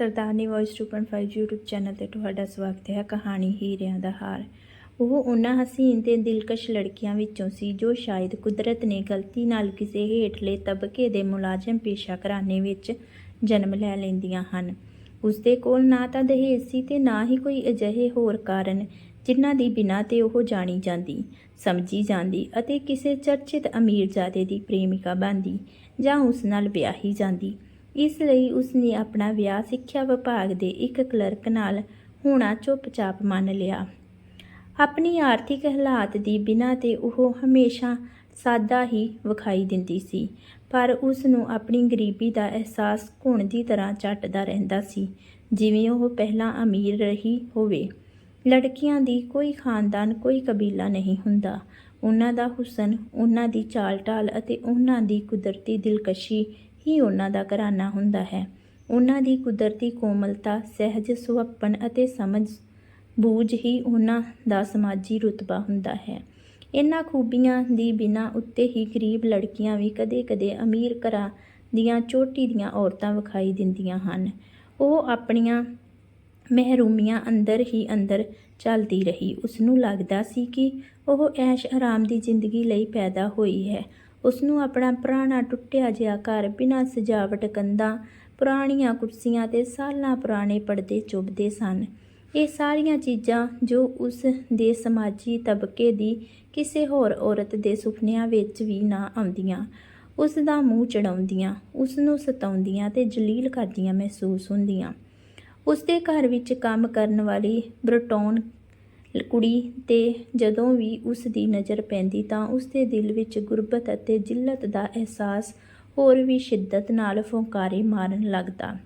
ਸਰਦਾਰਨੀ voice 2.5 YouTube channel ਤੇ ਤੁਹਾਡਾ ਸਵਾਗਤ ਹੈ ਕਹਾਣੀ ਹੀਰਿਆਂ ਦਾ ਹਾਰ। ਉਹ ਉਹਨਾਂ ਹਸੀਨ ਤੇ ਦਿਲਕਸ਼ ਲੜਕੀਆਂ ਵਿੱਚੋਂ ਸੀ ਜੋ ਸ਼ਾਇਦ ਕੁਦਰਤ ਨੇ ਗਲਤੀ ਨਾਲ ਕਿਸੇ ਹੇਠਲੇ ਤਬਕੇ ਦੇ ਮੁਲਾਜ਼ਮ ਪੇਸ਼ਾ ਘਰਾਣੇ ਵਿੱਚ ਜਨਮ ਲੈ ਲੈਂਦੀਆਂ ਹਨ। ਉਸਦੇ ਕੋਲ ਨਾ ਤਾਂ ਦਹੇਜ ਸੀ ਤੇ ਨਾ ਹੀ ਕੋਈ ਅਜਿਹੇ ਹੋਰ ਕਾਰਨ, ਜਿਨ੍ਹਾਂ ਦੀ ਬਿਨਾਂ ਤੇ ਉਹ ਜਾਣੀ ਜਾਂਦੀ, ਸਮਝੀ ਜਾਂਦੀ ਅਤੇ ਕਿਸੇ ਚਰਚਿਤ ਅਮੀਰਜ਼ਾਦੇ ਦੀ ਪ੍ਰੇਮਿਕਾ ਬਣਦੀ ਜਾਂ ਉਸ ਨਾਲ ਵਿਆਹੀ ਜਾਂਦੀ। ਇਸ ਲਈ ਉਸ ਨੇ ਆਪਣਾ ਵਿਆਹ ਸਿੱਖਿਆ ਵਿਭਾਗ ਦੇ ਇੱਕ ਕਲਰਕ ਨਾਲ ਹੋਣਾ ਚੁੱਪਚਾਪ ਮੰਨ ਲਿਆ। ਆਪਣੀ ਆਰਥਿਕ ਹਾਲਾਤ ਦੀ ਬਿਨਾਂ ਤੇ ਉਹ ਹਮੇਸ਼ਾ ਸਾਦਾ ਹੀ ਵਿਖਾਈ ਦਿੰਦੀ ਸੀ, ਪਰ ਉਸ ਨੂੰ ਆਪਣੀ ਗਰੀਬੀ ਦਾ ਅਹਿਸਾਸ ਘੁਣ ਦੀ ਤਰ੍ਹਾਂ ਚੱਟਦਾ ਰਹਿੰਦਾ ਸੀ, ਜਿਵੇਂ ਉਹ ਪਹਿਲਾਂ ਅਮੀਰ ਰਹੀ ਹੋਵੇ। ਲੜਕੀਆਂ ਦੀ ਕੋਈ ਖਾਨਦਾਨ, ਕੋਈ ਕਬੀਲਾ ਨਹੀਂ ਹੁੰਦਾ। ਉਹਨਾਂ ਦਾ ਹੁਸਨ, ਉਹਨਾਂ ਦੀ ਚਾਲ ਢਾਲ ਅਤੇ ਉਹਨਾਂ ਦੀ ਕੁਦਰਤੀ ਦਿਲਕਸ਼ੀ ਹੀ ਉਹਨਾਂ ਦਾ ਘਰਾਨਾ ਹੁੰਦਾ ਹੈ। ਉਹਨਾਂ ਦੀ ਕੁਦਰਤੀ ਕੋਮਲਤਾ, ਸਹਿਜ ਸੁਹੱਪਣ ਅਤੇ ਸਮਝ ਬੂਝ ਹੀ ਉਹਨਾਂ ਦਾ ਸਮਾਜੀ ਰੁਤਬਾ ਹੁੰਦਾ ਹੈ। ਇਹਨਾਂ ਖੂਬੀਆਂ ਦੀ ਬਿਨਾਂ ਉੱਤੇ ਹੀ ਗਰੀਬ ਲੜਕੀਆਂ ਵੀ ਕਦੇ-ਕਦੇ ਅਮੀਰ ਘਰਾਂ ਦੀਆਂ ਚੋਟੀ ਦੀਆਂ ਔਰਤਾਂ ਵਿਖਾਈ ਦਿੰਦੀਆਂ ਹਨ। ਉਹ ਆਪਣੀਆਂ ਮਹਿਰੂਮੀਆਂ ਅੰਦਰ ਹੀ ਅੰਦਰ ਚੱਲਦੀ ਰਹੀ। ਉਸ ਨੂੰ ਲੱਗਦਾ ਸੀ ਕਿ ਉਹ ਐਸ਼ ਆਰਾਮ ਦੀ ਜ਼ਿੰਦਗੀ ਲਈ ਪੈਦਾ ਹੋਈ ਹੈ। ਉਸ ਨੂੰ ਆਪਣਾ ਪੁਰਾਣਾ ਟੁੱਟਿਆ ਜਿਹਾ ਘਰ, ਬਿਨਾਂ ਸਜਾਵਟ ਕੰਧਾਂ, ਪੁਰਾਣੀਆਂ ਕੁਰਸੀਆਂ ਤੇ ਸਾਲਾਂ ਪੁਰਾਣੇ ਪਰਦੇ ਚੁੱਭਦੇ ਸਨ। ਇਹ ਸਾਰੀਆਂ ਚੀਜ਼ਾਂ ਜੋ ਉਸ ਦੇ ਸਮਾਜੀ ਤਬਕੇ ਦੀ ਕਿਸੇ ਹੋਰ ਔਰਤ ਦੇ ਸੁਪਨਿਆਂ ਵਿੱਚ ਵੀ ਨਾ ਆਉਂਦੀਆਂ। ਉਸ ਦਾ ਮੂੰਹ ਚੜਾਉਂਦੀਆਂ, ਉਸ ਨੂੰ ਸਤਾਉਂਦੀਆਂ ਤੇ ਜਲੀਲ ਕਰਦੀਆਂ ਮਹਿਸੂਸ ਹੁੰਦੀਆਂ। ਉਸ ਦੇ ਘਰ ਵਿੱਚ ਕੰਮ ਕਰਨ ਵਾਲੀ ਬਰਟੌਨ ਕੁੜੀ ਤੇ ਜਦੋਂ ਵੀ ਉਸ ਦੀ ਨਜ਼ਰ ਪੈਂਦੀ ਤਾਂ ਉਸ ਦੇ ਦਿਲ ਵਿੱਚ ਗੁਰਬਤ ਅਤੇ ਜਿੱਲਤ ਦਾ ਅਹਿਸਾਸ ਹੋਰ ਵੀ ਸ਼ਿੱਦਤ ਨਾਲ ਫੁੰਕਾਰੇ ਮਾਰਨ ਲੱਗਦਾ।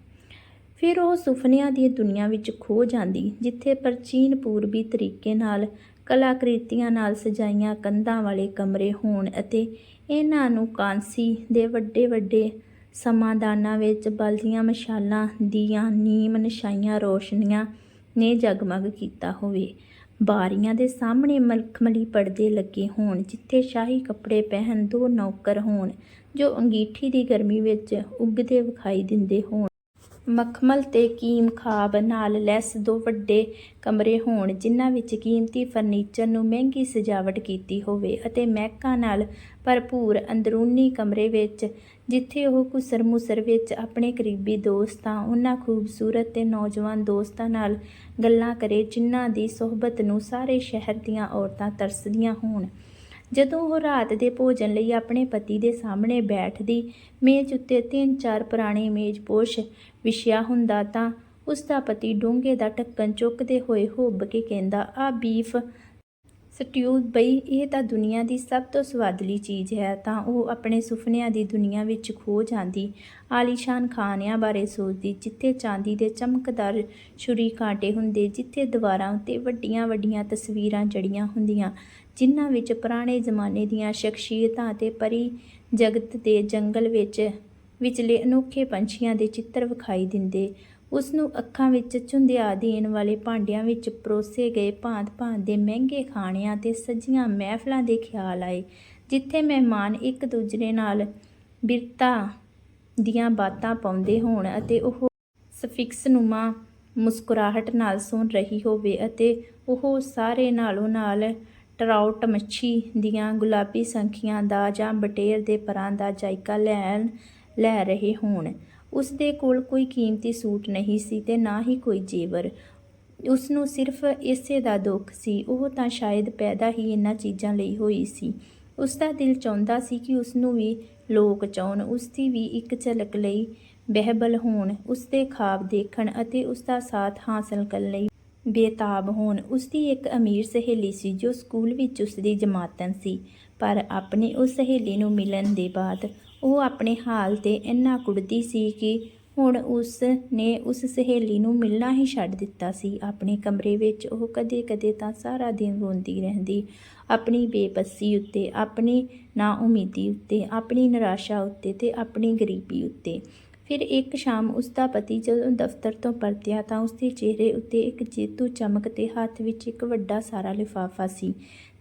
ਫਿਰ ਉਹ ਸੁਪਨਿਆਂ ਦੀ ਦੁਨੀਆ ਵਿੱਚ ਖੋ ਜਾਂਦੀ, ਜਿੱਥੇ ਪ੍ਰਾਚੀਨ ਪੂਰਬੀ ਤਰੀਕੇ ਨਾਲ ਕਲਾਕ੍ਰਿਤੀਆਂ ਨਾਲ ਸਜਾਈਆਂ ਕੰਧਾਂ ਵਾਲੇ ਕਮਰੇ ਹੋਣ ਅਤੇ ਇਹਨਾਂ ਨੂੰ ਕਾਂਸੀ ਦੇ ਵੱਡੇ ਵੱਡੇ ਸਮਾਦਾਨਾਂ ਵਿੱਚ ਬਲਦੀਆਂ ਮਸ਼ਾਲਾਂ ਦੀਆਂ ਨੀਮ ਨਸ਼ਾਈਆਂ ਰੋਸ਼ਨੀਆਂ ਨੇ ਜਗਮਗ ਕੀਤਾ ਹੋਵੇ। ਬਾਰੀਆਂ ਦੇ ਸਾਹਮਣੇ ਮਲਖਮਲੀ ਪਰਦੇ ਲੱਗੇ ਹੋਣ, ਜਿੱਥੇ ਸ਼ਾਹੀ ਕੱਪੜੇ ਪਹਿਨ ਦੋ ਨੌਕਰ ਹੋਣ, ਜੋ ਅੰਗੀਠੀ ਦੀ ਗਰਮੀ ਵਿੱਚ ਉੱਗਦੇ ਵਿਖਾਈ ਦਿੰਦੇ ਹੋਣ। ਮਖਮਲ ਤੇ ਕੀਮ ਖਾਬ ਨਾਲ ਲੈਸ ਦੋ ਵੱਡੇ ਕਮਰੇ ਹੋਣ, ਜਿਨ੍ਹਾਂ ਵਿੱਚ ਕੀਮਤੀ ਫਰਨੀਚਰ ਨੂੰ ਮਹਿੰਗੀ ਸਜਾਵਟ ਕੀਤੀ ਹੋਵੇ ਅਤੇ ਮਹਿਕਾਂ ਨਾਲ ਭਰਪੂਰ ਅੰਦਰੂਨੀ ਕਮਰੇ ਵਿੱਚ, ਜਿੱਥੇ ਉਹ ਕੁਸਰ ਮੁਸਰ ਵਿੱਚ ਆਪਣੇ ਕਰੀਬੀ ਦੋਸਤਾਂ, ਉਹਨਾਂ ਖੂਬਸੂਰਤ ਤੇ ਨੌਜਵਾਨ ਦੋਸਤਾਂ ਨਾਲ ਗੱਲਾਂ ਕਰੇ, ਜਿਨ੍ਹਾਂ ਦੀ ਸਹਬਤ ਨੂੰ ਸਾਰੇ ਸ਼ਹਿਰ ਦੀਆਂ ਔਰਤਾਂ ਤਰਸਦੀਆਂ ਹੋਣ। ਜਦੋਂ ਉਹ ਰਾਤ ਦੇ ਭੋਜਨ ਲਈ ਆਪਣੇ ਪਤੀ ਦੇ ਸਾਹਮਣੇ ਬੈਠਦੀ ਮੇਜ਼ ਉੱਤੇ ਤਿੰਨ ਚਾਰ ਪੁਰਾਣੇ ਮੇਜ਼ਪੋਸ਼ ਵਿਛਿਆ ਹੁੰਦਾ ਤਾਂ ਉਸ ਦਾ ਪਤੀ ਡੂੰਘੇ ਦਾ ਢੱਕਣ ਚੁੱਕਦੇ ਹੋਏ ਹੁੱਬ ਕੇ ਕਹਿੰਦਾ ਆ ਬੀਫ ਸਟਿਊ ਬਈ, ਇਹ ਤਾਂ ਦੁਨੀਆ ਦੀ ਸਭ ਤੋਂ ਸਵਾਦਲੀ ਚੀਜ਼ ਹੈ। ਤਾਂ ਉਹ ਆਪਣੇ ਸੁਪਨਿਆਂ ਦੀ ਦੁਨੀਆ ਵਿੱਚ ਖੋ ਜਾਂਦੀ, ਆਲੀਸ਼ਾਨ ਖਾਨਿਆਂ ਬਾਰੇ ਸੋਚਦੀ, ਜਿੱਥੇ ਚਾਂਦੀ ਦੇ ਚਮਕਦਾਰ ਛੁਰੀ ਕਾਂਟੇ ਹੁੰਦੇ, ਜਿੱਥੇ ਦੀਵਾਰਾਂ ਉੱਤੇ ਵੱਡੀਆਂ ਵੱਡੀਆਂ ਤਸਵੀਰਾਂ ਜੜੀਆਂ ਹੁੰਦੀਆਂ ਜਿਨ੍ਹਾਂ ਵਿੱਚ ਪੁਰਾਣੇ ਜ਼ਮਾਨੇ ਦੀਆਂ ਸ਼ਖਸੀਅਤਾਂ ਅਤੇ ਪਰੀ ਜਗਤ ਦੇ ਜੰਗਲ ਵਿੱਚ ਵਿਚਲੇ ਅਨੋਖੇ ਪੰਛੀਆਂ ਦੇ ਚਿੱਤਰ ਵਿਖਾਈ ਦਿੰਦੇ। ਉਸ ਨੂੰ ਅੱਖਾਂ ਵਿੱਚ ਝੁੰਦਿਆ ਦੇਣ ਵਾਲੇ ਭਾਂਡਿਆਂ ਵਿੱਚ ਪਰੋਸੇ ਗਏ ਭਾਂਤ-ਭਾਂਤ ਦੇ ਮਹਿੰਗੇ ਖਾਣਿਆਂ ਤੇ ਸਜੀਆਂ ਮਹਿਫਲਾਂ ਦੇ ਖਿਆਲ ਆਏ, ਜਿੱਥੇ ਮਹਿਮਾਨ ਇੱਕ ਦੂਜੇ ਨਾਲ ਬਿਰਤਾ ਦੀਆਂ ਬਾਤਾਂ ਪਾਉਂਦੇ ਹੋਣ ਅਤੇ ਉਹ ਸਫਿਕਸਨੁਮਾ ਮੁਸਕਰਾਹਟ ਨਾਲ ਸੁਣ ਰਹੀ ਹੋਵੇ ਅਤੇ ਉਹ ਸਾਰੇ ਨਾਲੋਂ ਨਾਲ ਟਰਾਉਟ ਮੱਛੀ ਦੀਆਂ ਗੁਲਾਬੀ ਸੰਖੀਆਂ ਦਾ ਜਾਂ ਬਟੇਰ ਦੇ ਪਰਾਂ ਦਾ ਜਾਇਕਾ ਲੈਣ, ਲੈ ਰਹੇ ਹੋਣ। ਉਸ ਦੇ ਕੋਲ ਕੋਈ ਕੀਮਤੀ ਸੂਟ ਨਹੀਂ ਸੀ ਤੇ ਨਾ ਹੀ ਕੋਈ ਜੇਵਰ। ਉਸ ਨੂੰ ਸਿਰਫ ਇਸੇ ਦਾ ਦੁੱਖ ਸੀ, ਉਹ ਤਾਂ ਸ਼ਾਇਦ ਪੈਦਾ ਹੀ ਇਹਨਾਂ ਚੀਜ਼ਾਂ ਲਈ ਹੋਈ ਸੀ। ਉਸ ਦਾ ਦਿਲ ਚਾਹੁੰਦਾ ਸੀ ਕਿ ਉਸ ਨੂੰ ਵੀ ਲੋਕ ਚਾਹਣ, ਉਸ ਦੀ ਵੀ ਇੱਕ ਝਲਕ ਲਈ ਬਹਿਬਲ ਹੋਣ, ਉਸ ਦੇ ਖਾਬ ਦੇਖਣ ਅਤੇ ਉਸ ਦਾ ਸਾਥ ਹਾਸਲ ਕਰਨ ਲਈ ਬੇਤਾਬ ਹੋਣ। ਉਸ ਦੀ ਇੱਕ ਅਮੀਰ ਸਹੇਲੀ ਸੀ ਜੋ ਸਕੂਲ ਵਿੱਚ ਉਸ ਦੀ ਜਮਾਤਨ ਸੀ, ਪਰ ਆਪਣੀ ਉਸ ਸਹੇਲੀ ਨੂੰ ਮਿਲਣ ਦੇ ਬਾਅਦ ਉਹ ਆਪਣੇ ਹਾਲ ਤੇ ਇੰਨਾ ਕੁੜਦੀ ਸੀ ਕਿ ਹੁਣ ਉਸ ਨੇ ਉਸ ਸਹੇਲੀ ਨੂੰ ਮਿਲਣਾ ਹੀ ਛੱਡ ਦਿੱਤਾ ਸੀ। ਆਪਣੇ ਕਮਰੇ ਵਿੱਚ ਉਹ ਕਦੇ-ਕਦੇ ਤਾਂ ਸਾਰਾ ਦਿਨ ਰੋਂਦੀ ਰਹਿੰਦੀ, ਆਪਣੀ ਬੇਬਸੀ ਉੱਤੇ, ਆਪਣੀ ਨਾਉਮੀਦੀ ਉੱਤੇ, ਆਪਣੀ ਨਿਰਾਸ਼ਾ ਉੱਤੇ ਤੇ ਆਪਣੀ ਗਰੀਬੀ ਉੱਤੇ। ਫਿਰ ਇੱਕ ਸ਼ਾਮ ਉਸ ਦਾ ਪਤੀ ਜਦੋਂ ਦਫ਼ਤਰ ਤੋਂ ਪਰਤਿਆ ਤਾਂ ਉਸ ਦੇ ਚਿਹਰੇ ਉੱਤੇ ਇੱਕ ਜੇਤੂ ਚਮਕ ਤੇ ਹੱਥ ਵਿੱਚ ਇੱਕ ਵੱਡਾ ਸਾਰਾ ਲਿਫਾਫਾ ਸੀ।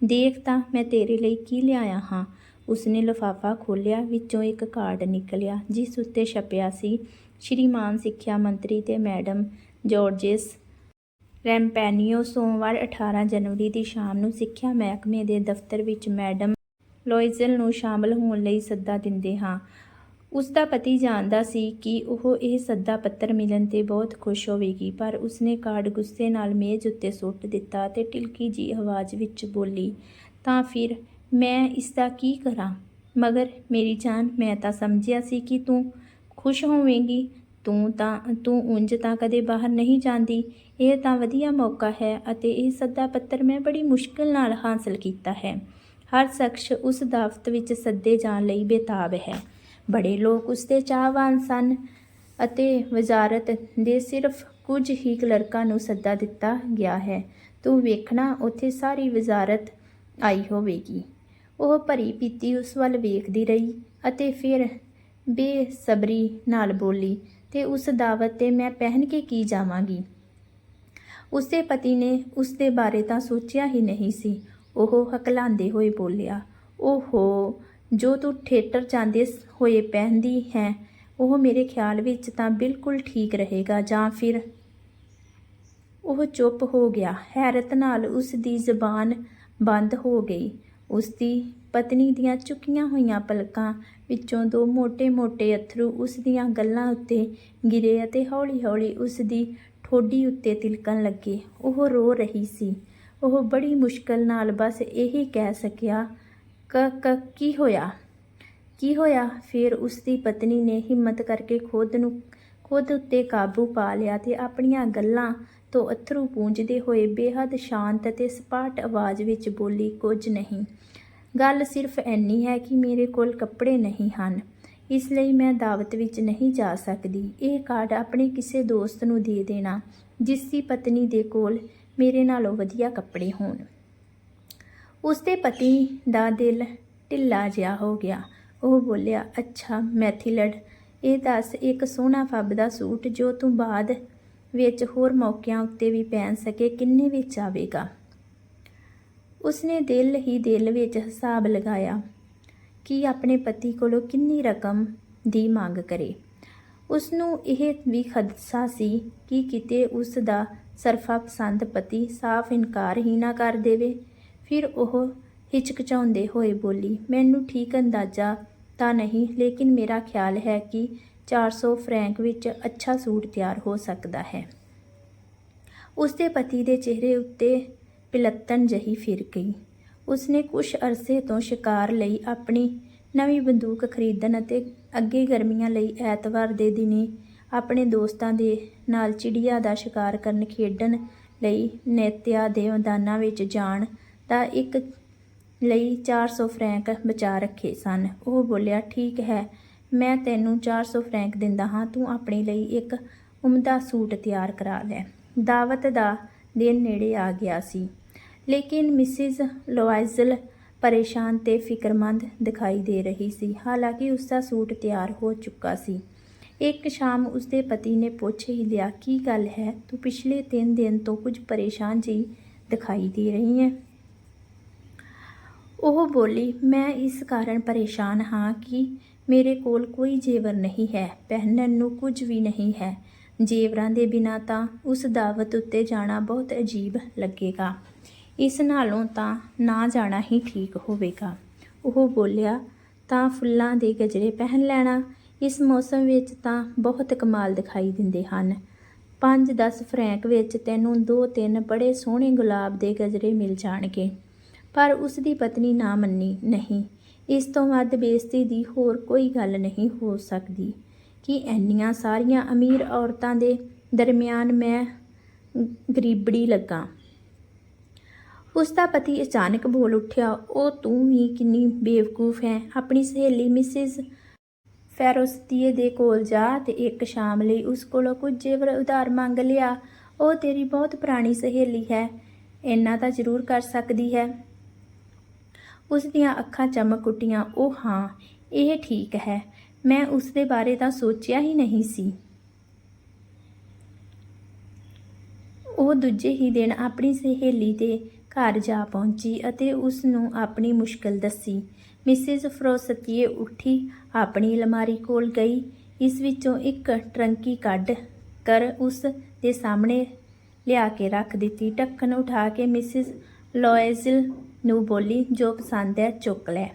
ਦੇਖ ਤਾਂ ਮੈਂ ਤੇਰੇ ਲਈ ਕੀ ਲਿਆਇਆ ਹਾਂ? ਉਸਨੇ ਲਿਫਾਫਾ ਖੋਲ੍ਹਿਆ, ਵਿੱਚੋਂ ਇੱਕ ਕਾਰਡ ਨਿਕਲਿਆ, ਜਿਸ ਉੱਤੇ ਛਪਿਆ ਸੀ, ਸ਼੍ਰੀਮਾਨ ਸਿੱਖਿਆ ਮੰਤਰੀ ਤੇ ਮੈਡਮ ਜੋਰਜੇਸ ਰੈਂਪੈਨੀਓ, ਸੋਮਵਾਰ 18 ਜਨਵਰੀ ਦੀ ਸ਼ਾਮ ਨੂੰ ਸਿੱਖਿਆ ਮਹਿਕਮੇ ਦੇ ਦਫ਼ਤਰ ਵਿੱਚ ਮੈਡਮ ਲੋਇਜ਼ਲ ਨੂੰ ਸ਼ਾਮਲ ਹੋਣ ਲਈ ਸੱਦਾ ਦਿੰਦੇ ਹਾਂ। ਉਸ ਦਾ ਪਤੀ ਜਾਣਦਾ ਸੀ ਕਿ ਉਹ ਇਹ ਸੱਦਾ ਪੱਤਰ ਮਿਲਣ ਤੇ ਬਹੁਤ ਖੁਸ਼ ਹੋਵੇਗੀ, ਪਰ ਉਸਨੇ ਕਾਰਡ ਗੁੱਸੇ ਨਾਲ ਮੇਜ਼ ਉੱਤੇ ਸੁੱਟ ਦਿੱਤਾ ਤੇ ਟਿਲਕੀ ਜੀ ਆਵਾਜ਼ ਵਿੱਚ ਬੋਲੀ, ਤਾਂ ਫਿਰ ਮੈਂ ਇਸ ਦਾ ਕੀ ਕਰਾਂ? ਮਗਰ ਮੇਰੀ ਜਾਨ, ਮੈਂ ਤਾਂ ਸਮਝਿਆ ਸੀ ਕਿ ਤੂੰ ਖੁਸ਼ ਹੋਵੇਂਗੀ। ਤੂੰ ਤਾਂ, ਤੂੰ ਉਂਝ ਤਾਂ ਕਦੇ ਬਾਹਰ ਨਹੀਂ ਜਾਂਦੀ। ਇਹ ਤਾਂ ਵਧੀਆ ਮੌਕਾ ਹੈ ਅਤੇ ਇਹ ਸੱਦਾ ਪੱਤਰ ਮੈਂ ਬੜੀ ਮੁਸ਼ਕਲ ਨਾਲ ਹਾਸਲ ਕੀਤਾ ਹੈ। ਹਰ ਸ਼ਖਸ ਉਸ ਦਾਵਤ ਵਿੱਚ ਸੱਦੇ ਜਾਣ ਲਈ ਬੇਤਾਬ ਹੈ। ਬੜੇ ਲੋਕ ਉਸ ਦੇ ਚਾਹਵਾਨ ਸਨ ਅਤੇ ਵਜ਼ਾਰਤ ਦੇ ਸਿਰਫ ਕੁਝ ਹੀ ਕਲਰਕਾਂ ਨੂੰ ਸੱਦਾ ਦਿੱਤਾ ਗਿਆ ਹੈ। ਤੂੰ ਵੇਖਣਾ, ਉੱਥੇ ਸਾਰੀ ਵਜ਼ਾਰਤ ਆਈ ਹੋਵੇਗੀ। ਉਹ ਭਰੀ ਪੀਤੀ ਉਸ ਵੱਲ ਵੇਖਦੀ ਰਹੀ ਅਤੇ ਫਿਰ ਬੇਸਬਰੀ ਨਾਲ ਬੋਲੀ, ਤੇ ਉਸ ਦਾਵਤ ਤੇ ਮੈਂ ਪਹਿਨ ਕੇ ਕੀ ਜਾਵਾਂਗੀ? ਉਸਦੇ ਪਤੀ ਨੇ ਉਸ ਦੇ ਬਾਰੇ ਤਾਂ ਸੋਚਿਆ ਹੀ ਨਹੀਂ ਸੀ। ਉਹ ਹਕਲਾਉਂਦੇ ਹੋਏ ਬੋਲਿਆ, ਓਹੋ ਜੋ ਤੂੰ ਥੀਏਟਰ ਜਾਂਦੇ ਹੋਏ ਪਹਿਨਦੀ ਹੈ, ਉਹ ਮੇਰੇ ਖਿਆਲ ਵਿੱਚ ਤਾਂ ਬਿਲਕੁਲ ਠੀਕ ਰਹੇਗਾ ਜਾਂ ਫਿਰ ਉਹ ਚੁੱਪ ਹੋ ਗਿਆ। ਹੈਰਤ ਨਾਲ ਉਸ ਦੀ ਜ਼ਬਾਨ ਬੰਦ ਹੋ ਗਈ। ਉਸ ਦੀ ਪਤਨੀ ਦੀਆਂ ਚੁੱਕੀਆਂ ਹੋਈਆਂ ਪਲਕਾਂ ਵਿੱਚੋਂ ਦੋ ਮੋٹے-ਮੋٹے ਅਥਰੂ ਉਸ ਦੀਆਂ ਗੱਲਾਂ ਉੱਤੇ ਗਿਰੇ ਅਤੇ ਹੌਲੀ-ਹੌਲੀ ਉਸ ਦੀ ਠੋਡੀ ਉੱਤੇ ਤਿਲਕਣ ਲੱਗੇ। ਉਹ ਰੋ ਰਹੀ ਸੀ। ਉਹ ਬੜੀ ਮੁਸ਼ਕਲ ਨਾਲ ਬਸ ਇਹੀ ਕਹਿ ਸਕਿਆ ਕ ਕ ਕੀ ਹੋਇਆ? ਕੀ ਹੋਇਆ? ਫਿਰ ਉਸ ਦੀ ਪਤਨੀ ਨੇ ਹਿੰਮਤ ਕਰਕੇ ਖੁਦ ਨੂੰ ਖੁਦ ਉੱਤੇ ਕਾਬੂ ਪਾ ਲਿਆ ਤੇ ਆਪਣੀਆਂ ਗੱਲਾਂ ਤੋਂ ਅਥਰੂ ਪੂੰਝਦੇ ਹੋਏ ਬੇਹੱਦ ਸ਼ਾਂਤ ਅਤੇ ਸਪਾਟ ਆਵਾਜ਼ ਵਿੱਚ ਬੋਲੀ, ਕੁਝ ਨਹੀਂ। ਗੱਲ ਸਿਰਫ ਇੰਨੀ ਹੈ ਕਿ ਮੇਰੇ ਕੋਲ ਕੱਪੜੇ ਨਹੀਂ ਹਨ। ਇਸ ਲਈ ਮੈਂ ਦਾਵਤ ਵਿੱਚ ਨਹੀਂ ਜਾ ਸਕਦੀ। ਇਹ ਕਾਰਡ ਆਪਣੇ ਕਿਸੇ ਦੋਸਤ ਨੂੰ ਦੇ ਦੇਣਾ, ਜਿਸ ਦੀ ਪਤਨੀ ਦੇ ਕੋਲ ਮੇਰੇ ਨਾਲੋਂ ਵਧੀਆ ਕੱਪੜੇ ਹੋਣ। ਉਸਦੇ ਪਤੀ ਦਾ ਦਿਲ ਢਿੱਲਾ ਜਿਹਾ ਹੋ ਗਿਆ। ਉਹ ਬੋਲਿਆ, ਅੱਛਾ ਮੈਥੀਲੜ ਇਹ ਦੱਸ ਇੱਕ ਸੋਹਣਾ ਫੱਬ ਦਾ ਸੂਟ ਜੋ ਤੂੰ ਬਾਅਦ ਵਿੱਚ ਹੋਰ ਮੌਕਿਆਂ ਉੱਤੇ ਵੀ ਪਹਿਨ ਸਕੇ, ਕਿੰਨੇ ਵਿੱਚ ਆਵੇਗਾ? ਉਸਨੇ ਦਿਲ ਹੀ ਦਿਲ ਵਿੱਚ ਹਿਸਾਬ ਲਗਾਇਆ ਕਿ ਆਪਣੇ ਪਤੀ ਕੋਲੋਂ ਕਿੰਨੀ ਰਕਮ ਦੀ ਮੰਗ ਕਰੇ। ਉਸ ਨੂੰ ਇਹ ਵੀ ਖਦਸ਼ਾ ਸੀ ਕਿ ਕਿਤੇ ਉਸ ਦਾ ਸਰਫਾ ਪਸੰਦ ਪਤੀ ਸਾਫ਼ ਇਨਕਾਰ ਹੀ ਨਾ ਕਰ ਦੇਵੇ। ਫਿਰ ਉਹ ਹਿਚਕਚਾਉਂਦੇ ਹੋਏ ਬੋਲੀ, ਮੈਨੂੰ ਠੀਕ ਅੰਦਾਜ਼ਾ ਤਾਂ ਨਹੀਂ, ਲੇਕਿਨ ਮੇਰਾ ਖਿਆਲ ਹੈ ਕਿ 400 ਫਰੈਂਕ ਵਿੱਚ ਅੱਛਾ ਸੂਟ ਤਿਆਰ ਹੋ ਸਕਦਾ ਹੈ। ਉਸਦੇ ਪਤੀ ਦੇ ਚਿਹਰੇ ਉੱਤੇ ਪਿਲੱਤਣ ਜਹੀ ਫਿਰ ਗਈ। ਉਸਨੇ ਕੁਝ ਅਰਸੇ ਤੋਂ ਸ਼ਿਕਾਰ ਲਈ ਆਪਣੀ ਨਵੀਂ ਬੰਦੂਕ ਖਰੀਦਣ ਅਤੇ ਅੱਗੇ ਗਰਮੀਆਂ ਲਈ ਐਤਵਾਰ ਦੇ ਦਿਨੀ ਆਪਣੇ ਦੋਸਤਾਂ ਦੇ ਨਾਲ ਚਿੜੀਆ ਦਾ ਸ਼ਿਕਾਰ ਕਰਨ ਖੇਡਣ ਲਈ ਨੇਤਿਆ ਦੇ ਮੈਦਾਨਾਂ ਵਿੱਚ ਜਾਣ ਦਾ ਇੱਕ ਲਈ 400 ਫਰੈਂਕ ਬਚਾ ਰੱਖੇ ਸਨ। ਉਹ ਬੋਲਿਆ, ਠੀਕ ਹੈ, ਮੈਂ ਤੈਨੂੰ 400 ਫਰੈਂਕ ਦਿੰਦਾ ਹਾਂ, ਤੂੰ ਆਪਣੇ ਲਈ ਇੱਕ ਉਮਦਾ ਸੂਟ ਤਿਆਰ ਕਰਾ ਲੈ। ਦਾਵਤ ਦਾ ਦਿਨ ਨੇੜੇ ਆ ਗਿਆ ਸੀ। ਲੇਕਿਨ ਮਿਸਿਸ ਲੋਇਜ਼ਲ ਪਰੇਸ਼ਾਨ ਤੇ ਫਿਕਰਮੰਦ ਦਿਖਾਈ ਦੇ ਰਹੀ ਸੀ। ਹਾਲਾਂਕਿ ਉਸ ਦਾ ਸੂਟ ਤਿਆਰ ਹੋ ਚੁੱਕਾ ਸੀ। ਇੱਕ ਸ਼ਾਮ ਉਸਦੇ ਪਤੀ ਨੇ ਪੁੱਛ ਹੀ ਲਿਆ, ਕੀ ਗੱਲ ਹੈ? ਤੂੰ ਪਿਛਲੇ 3 ਦਿਨ ਤੋਂ ਕੁਝ ਪਰੇਸ਼ਾਨ ਜੀ ਦਿਖਾਈ ਦੇ ਰਹੀ ਹੈ? ਉਹ ਬੋਲੀ, ਮੈਂ ਇਸ ਕਾਰਨ ਪਰੇਸ਼ਾਨ ਹਾਂ ਕਿ ਮੇਰੇ ਕੋਲ ਕੋਈ ਜੇਵਰ ਨਹੀਂ ਹੈ, ਪਹਿਨਣ ਨੂੰ ਕੁਝ ਵੀ ਨਹੀਂ ਹੈ। ਜੇਵਰਾਂ ਦੇ ਬਿਨਾਂ ਤਾਂ ਉਸ ਦਾਵਤ ਉੱਤੇ ਜਾਣਾ ਬਹੁਤ ਅਜੀਬ ਲੱਗੇਗਾ। ਇਸ ਨਾਲੋਂ ਤਾਂ ਨਾ ਜਾਣਾ ਹੀ ਠੀਕ ਹੋਵੇਗਾ। ਉਹ ਬੋਲਿਆ, ਤਾਂ ਫੁੱਲਾਂ ਦੇ ਗਜਰੇ ਪਹਿਨ ਲੈਣਾ। ਇਸ ਮੌਸਮ ਵਿੱਚ ਤਾਂ ਬਹੁਤ ਕਮਾਲ ਦਿਖਾਈ ਦਿੰਦੇ ਹਨ। 5-10 ਫਰੈਂਕ ਵਿੱਚ ਤੈਨੂੰ ਦੋ ਤਿੰਨ ਬੜੇ ਸੋਹਣੇ ਗੁਲਾਬ ਦੇ ਗਜਰੇ ਮਿਲ ਜਾਣਗੇ। ਪਰ ਉਸ ਦੀ ਪਤਨੀ ਨਾ ਮੰਨੀ, ਨਹੀਂ, ਇਸ ਤੋਂ ਵੱਧ ਬੇਇੱਜ਼ਤੀ ਦੀ ਹੋਰ ਕੋਈ ਗੱਲ ਨਹੀਂ ਹੋ ਸਕਦੀ। ਕਿ ਇੰਨੀਆਂ ਸਾਰੀਆਂ ਅਮੀਰ ਔਰਤਾਂ ਦੇ ਦਰਮਿਆਨ ਮੈਂ ਗਰੀਬੜੀ ਲੱਗਾ? ਉਸ ਦਾ ਪਤੀ ਅਚਾਨਕ ਬੋਲ ਉੱਠਿਆ, ਉਹ ਤੂੰ ਵੀ ਕਿੰਨੀ ਬੇਵਕੂਫ ਹੈ। ਆਪਣੀ ਸਹੇਲੀ ਮਿਸਿਸ ਫੈਰੋਸਤੀਏ ਦੇ ਕੋਲ ਜਾ ਤੇ ਇੱਕ ਸ਼ਾਮ ਲਈ ਉਸ ਕੋਲੋਂ ਕੁਝ ਜੇਵਰ ਉਧਾਰ ਮੰਗ ਲਿਆ। ਉਹ ਤੇਰੀ ਬਹੁਤ ਪੁਰਾਣੀ ਸਹੇਲੀ ਹੈ। ਇੰਨਾ ਤਾਂ ਜ਼ਰੂਰ ਕਰ ਸਕਦੀ ਹੈ। ਉਸ ਦੀਆਂ ਅੱਖਾਂ ਚਮਕ ਉੱਠੀਆਂ ਉਹ ਹਾਂ, ਇਹ ਠੀਕ ਹੈ। ਮੈਂ ਉਸ ਦੇ ਬਾਰੇ ਤਾਂ ਸੋਚਿਆ ਹੀ ਨਹੀਂ ਸੀ। ਉਹ ਦੂਜੇ ਹੀ ਦਿਨ ਆਪਣੀ ਸਹੇਲੀ ਦੇ ਘਰ ਜਾ ਪਹੁੰਚੀ ਅਤੇ ਉਸ ਨੂੰ ਆਪਣੀ ਮੁਸ਼ਕਲ ਦੱਸੀ। ਮਿਸਿਸ ਫਰੋਸਤੀਏ ਉੱਠੀ, ਆਪਣੀ ਅਲਮਾਰੀ ਕੋਲ ਗਈ। ਇਸ ਵਿੱਚੋਂ ਇੱਕ ਟਰੰਕੀ ਕੱਢ ਕਰ ਉਸ ਦੇ ਸਾਹਮਣੇ ਲਿਆ ਕੇ ਰੱਖ ਦਿੱਤੀ। ਢੱਕਣ ਉਠਾ ਕੇ ਮਿਸਿਸ ਲੋਇਜ਼ਲ ਨੂੰ ਬੋਲੀ, ਜੋ ਪਸੰਦ ਹੈ, ਚੁੱਕ ਲੈ।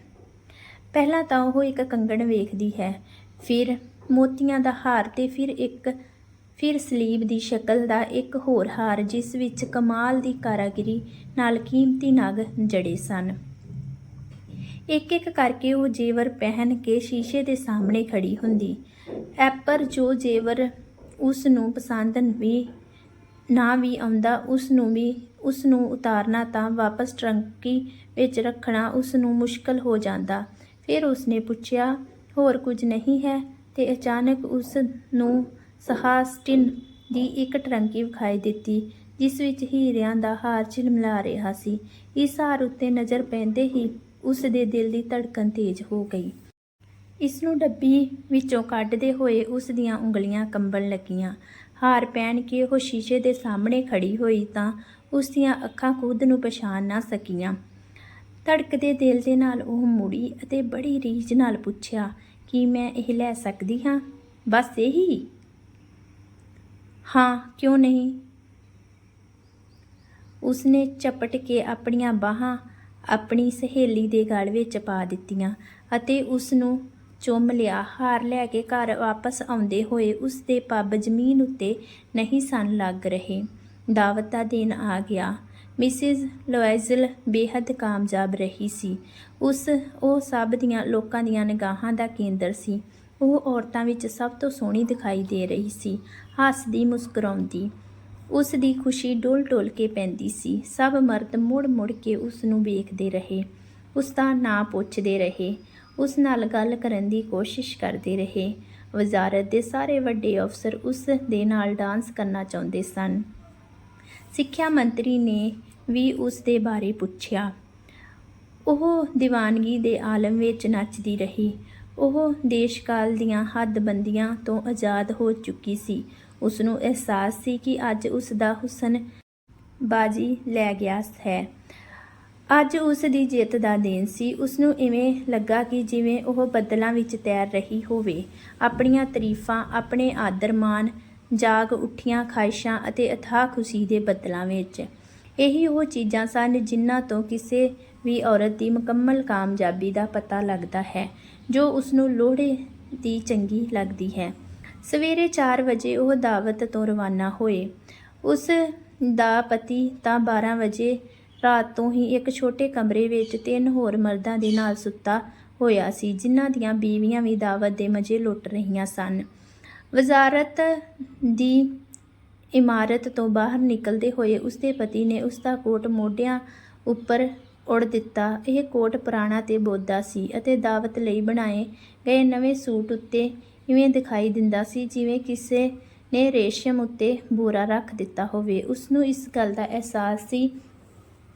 ਪਹਿਲਾਂ ਤਾਂ ਉਹ ਇੱਕ ਕੰਗਣ ਵੇਖਦੀ ਹੈ। ਫਿਰ ਮੋਤੀਆਂ ਦਾ ਹਾਰ ਤੇ ਫਿਰ ਇੱਕ, ਫਿਰ ਸਲੀਬ ਦੀ ਸ਼ਕਲ ਦਾ ਇੱਕ ਹੋਰ ਹਾਰ, ਜਿਸ ਵਿੱਚ ਕਮਾਲ ਦੀ ਕਾਰਾਗਰੀ ਨਾਲ ਕੀਮਤੀ ਨਗ ਜੜੇ ਸਨ। ਇੱਕ ਇੱਕ ਕਰਕੇ ਉਹ ਜੇਵਰ ਪਹਿਨ ਕੇ ਸ਼ੀਸ਼ੇ ਦੇ ਸਾਹਮਣੇ ਖੜੀ ਹੁੰਦੀ। ਐਪਰ ਜੋ ਜੇਵਰ ਉਸ ਨੂੰ ਪਸੰਦ ਵੀ ਨਾ ਵੀ ਆਉਂਦਾ, ਉਸ ਨੂੰ ਵੀ ਉਸ ਨੂੰ ਉਤਾਰਨਾ ਤਾਂ ਵਾਪਸ ਟਰੰਕੀ ਵਿੱਚ ਰੱਖਣਾ ਉਸ ਨੂੰ ਮੁਸ਼ਕਲ ਹੋ ਜਾਂਦਾ। ਫਿਰ ਉਸਨੇ ਪੁੱਛਿਆ, ਹੋਰ ਕੁਝ ਨਹੀਂ ਹੈ? ਤੇ ਅਚਾਨਕ ਉਸ ਨੂੰ ਸਹਾਸਟਿਨ ਦੀ ਇੱਕ ਟਰੰਕੀ ਵਿਖਾਈ ਦਿੱਤੀ, ਜਿਸ ਵਿੱਚ ਹੀਰਿਆਂ ਦਾ ਹਾਰ ਝਿਲਮਿਲਾ ਰਿਹਾ ਸੀ। ਇਸ ਹਾਰ ਉੱਤੇ ਨਜ਼ਰ ਪੈਂਦੇ ਹੀ ਉਸ ਦੇ ਦਿਲ ਦੀ ਧੜਕਨ ਤੇਜ਼ ਹੋ ਗਈ। ਇਸ ਨੂੰ ਡੱਬੀ ਵਿੱਚੋਂ ਕੱਢਦੇ ਹੋਏ ਉਸ ਦੀਆਂ ਉਂਗਲੀਆਂ ਕੰਬਣ ਲੱਗੀਆਂ। ਹਾਰ ਪਹਿਨ ਕੇ ਉਹ ਸ਼ੀਸ਼ੇ ਦੇ ਸਾਹਮਣੇ ਖੜੀ ਹੋਈ ਤਾਂ ਉਸ ਦੀਆਂ ਅੱਖਾਂ ਖੁਦ ਨੂੰ ਪਛਾਣ ਨਾ ਸਕੀਆਂ। ਧੜਕਦੇ ਦਿਲ ਦੇ ਨਾਲ ਉਹ ਮੁੜੀ ਅਤੇ ਬੜੀ ਰੀਝ ਨਾਲ ਪੁੱਛਿਆ, ਕਿ ਮੈਂ ਇਹ ਲੈ ਸਕਦੀ ਹਾਂ? ਬਸ ਇਹੀ? ਹਾਂ, ਕਿਉਂ ਨਹੀਂ? ਉਸਨੇ ਚਪਟ ਕੇ ਆਪਣੀਆਂ ਬਾਹਾਂ ਆਪਣੀ ਸਹੇਲੀ ਦੇ ਗਲ ਵਿੱਚ ਪਾ ਦਿੱਤੀਆਂ ਅਤੇ ਉਸ ਨੂੰ ਚੁੰਮ ਲਿਆ ਹਾਰ ਲੈ ਕੇ ਘਰ ਵਾਪਸ ਆਉਂਦੇ ਹੋਏ ਉਸ ਦੇ ਪੱਬ ਜ਼ਮੀਨ ਉੱਤੇ ਨਹੀਂ ਸਨ ਲੱਗ ਰਹੇ। ਦਾਵਤ ਦਾ ਦਿਨ ਆ ਗਿਆ। ਮਿਸਿਸ ਲੋਇਜ਼ਲ ਬੇਹੱਦ ਕਾਮਯਾਬ ਰਹੀ ਸੀ। ਉਸ, ਉਹ ਸਭ ਦੀਆਂ ਲੋਕਾਂ ਦੀਆਂ ਨਿਗਾਹਾਂ ਦਾ ਕੇਂਦਰ ਸੀ। ਉਹ ਔਰਤਾਂ ਵਿੱਚ ਸਭ ਤੋਂ ਸੋਹਣੀ ਦਿਖਾਈ ਦੇ ਰਹੀ ਸੀ। ਹੱਸਦੀ ਮੁਸਕਰਾਉਂਦੀ। ਉਸ ਦੀ ਖੁਸ਼ੀ ਡੋਲ-ਡੋਲ ਕੇ ਪੈਂਦੀ ਸੀ। ਸਭ ਮਰਦ ਮੁੜ-ਮੁੜ ਕੇ ਉਸ ਨੂੰ ਵੇਖਦੇ ਰਹੇ। ਉਸ ਦਾ ਨਾਂ ਪੁੱਛਦੇ ਰਹੇ। ਉਸ ਨਾਲ ਗੱਲ ਕਰਨ ਦੀ ਕੋਸ਼ਿਸ਼ ਕਰਦੇ ਰਹੇ। ਵਜ਼ਾਰਤ ਦੇ ਸਾਰੇ ਵੱਡੇ ਅਫਸਰ ਉਸ ਦੇ ਨਾਲ ਡਾਂਸ ਕਰਨਾ ਚਾਹੁੰਦੇ ਸਨ। ਸਿੱਖਿਆ ਮੰਤਰੀ ਨੇ ਵੀ ਉਸ ਦੇ ਬਾਰੇ ਪੁੱਛਿਆ। ਉਹ ਦੀਵਾਨਗੀ ਦੇ ਆਲਮ ਵਿੱਚ ਨੱਚਦੀ ਰਹੀ। ਉਹ ਦੇਸ਼ਕਾਲ ਦੀਆਂ ਹੱਦਬੰਦੀਆਂ ਤੋਂ ਆਜ਼ਾਦ ਹੋ ਚੁੱਕੀ ਸੀ। ਉਸ ਨੂੰ ਅਹਿਸਾਸ ਸੀ ਕਿ ਅੱਜ ਉਸ ਦਾ ਹੁਸਨ ਬਾਜੀ ਲੈ ਗਿਆ ਹੈ। ਅੱਜ ਉਸ ਦੀ ਜਿੱਤ ਦਾ ਦਿਨ ਸੀ। ਉਸ ਨੂੰ ਇਵੇਂ ਲੱਗਾ ਕਿ ਜਿਵੇਂ ਉਹ ਬੱਦਲਾਂ ਵਿੱਚ ਤੈਰ ਰਹੀ ਹੋਵੇ। ਆਪਣੀਆਂ ਤਾਰੀਫਾਂ, ਆਪਣੇ ਆਦਰ ਮਾਣ, ਜਾਗ ਉੱਠੀਆਂ ਖਾਹਿਸ਼ਾਂ ਅਤੇ ਅਥਾਹ ਖੁਸ਼ੀ ਦੇ ਬੱਦਲਾਂ ਵਿੱਚ। ਇਹੀ ਉਹ ਚੀਜ਼ਾਂ ਸਨ ਜਿਨ੍ਹਾਂ ਤੋਂ ਕਿਸੇ ਵੀ ਔਰਤ ਦੀ ਮੁਕੰਮਲ ਕਾਮਯਾਬੀ ਦਾ ਪਤਾ ਲੱਗਦਾ ਹੈ, ਜੋ ਉਸ ਨੂੰ ਲੋੜੇ ਦੀ ਚੰਗੀ ਲੱਗਦੀ ਹੈ। ਸਵੇਰੇ 4 ਵਜੇ ਉਹ ਦਾਵਤ ਤੋਂ ਰਵਾਨਾ ਹੋਏ। ਉਸ ਦਾ ਪਤੀ ਤਾਂ 12 ਵਜੇ ਰਾਤ ਤੋਂ ਹੀ ਇੱਕ ਛੋਟੇ ਕਮਰੇ ਵਿੱਚ ਤਿੰਨ ਹੋਰ ਮਰਦਾਂ ਦੇ ਨਾਲ ਸੁੱਤਾ ਹੋਇਆ ਸੀ, ਜਿਨ੍ਹਾਂ ਦੀਆਂ ਬੀਵੀਆਂ ਵੀ ਦਾਵਤ ਦੇ ਮਜ਼ੇ ਲੁੱਟ ਰਹੀਆਂ ਸਨ। ਵਜ਼ਾਰਤ ਦੀ ਇਮਾਰਤ ਤੋਂ ਬਾਹਰ ਨਿਕਲਦੇ ਹੋਏ ਉਸਦੇ ਪਤੀ ਨੇ ਉਸਦਾ ਕੋਟ ਮੋਢਿਆਂ ਉੱਪਰ ਉੜ ਦਿੱਤਾ। ਇਹ ਕੋਟ ਪੁਰਾਣਾ ਤੇ ਬੋਦਾ ਸੀ ਅਤੇ ਦਾਵਤ ਲਈ ਬਣਾਏ ਗਏ ਨਵੇਂ ਸੂਟ ਉੱਤੇ ਇਵੇਂ ਦਿਖਾਈ ਦਿੰਦਾ ਸੀ ਜਿਵੇਂ ਕਿਸੇ ਨੇ ਰੇਸ਼ਮ ਉੱਤੇ ਬੂਰਾ ਰੱਖ ਦਿੱਤਾ ਹੋਵੇ। ਉਸ ਨੂੰ ਇਸ ਗੱਲ ਦਾ ਅਹਿਸਾਸ ਸੀ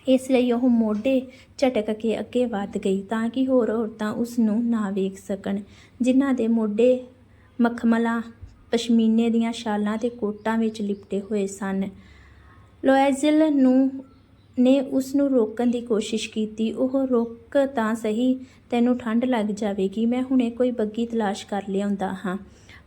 ਇਸ ਲਈ ਉਹ ਮੋਢੇ ਝਟਕ ਕੇ ਅੱਗੇ ਵੱਧ ਗਈ ਤਾਂ ਕਿ ਹੋਰ ਔਰਤਾਂ ਉਸ ਨੂੰ ਨਾ ਵੇਖ ਸਕਣ, ਜਿਨ੍ਹਾਂ ਦੇ ਮੋਢੇ ਮਖਮਲਾਂ ਪਸ਼ਮੀਨੇ ਦੀਆਂ ਸ਼ਾਲਾਂ ਤੇ ਕੋਟਾਂ ਵਿੱਚ ਲਿਪਟੇ ਹੋਏ ਸਨ। ਲੋਇਜ਼ਲ ਨੂੰ, ਨੇ ਉਸ ਨੂੰ ਰੋਕਣ ਦੀ ਕੋਸ਼ਿਸ਼ ਕੀਤੀ। ਉਹ ਰੁਕ ਤਾਂ ਸਹੀ, ਤੈਨੂੰ ਠੰਡ ਲੱਗ ਜਾਵੇਗੀ, ਮੈਂ ਹੁਣੇ ਕੋਈ ਬੱਗੀ ਤਲਾਸ਼ ਕਰ ਲਿਆਉਂਦਾ ਹਾਂ।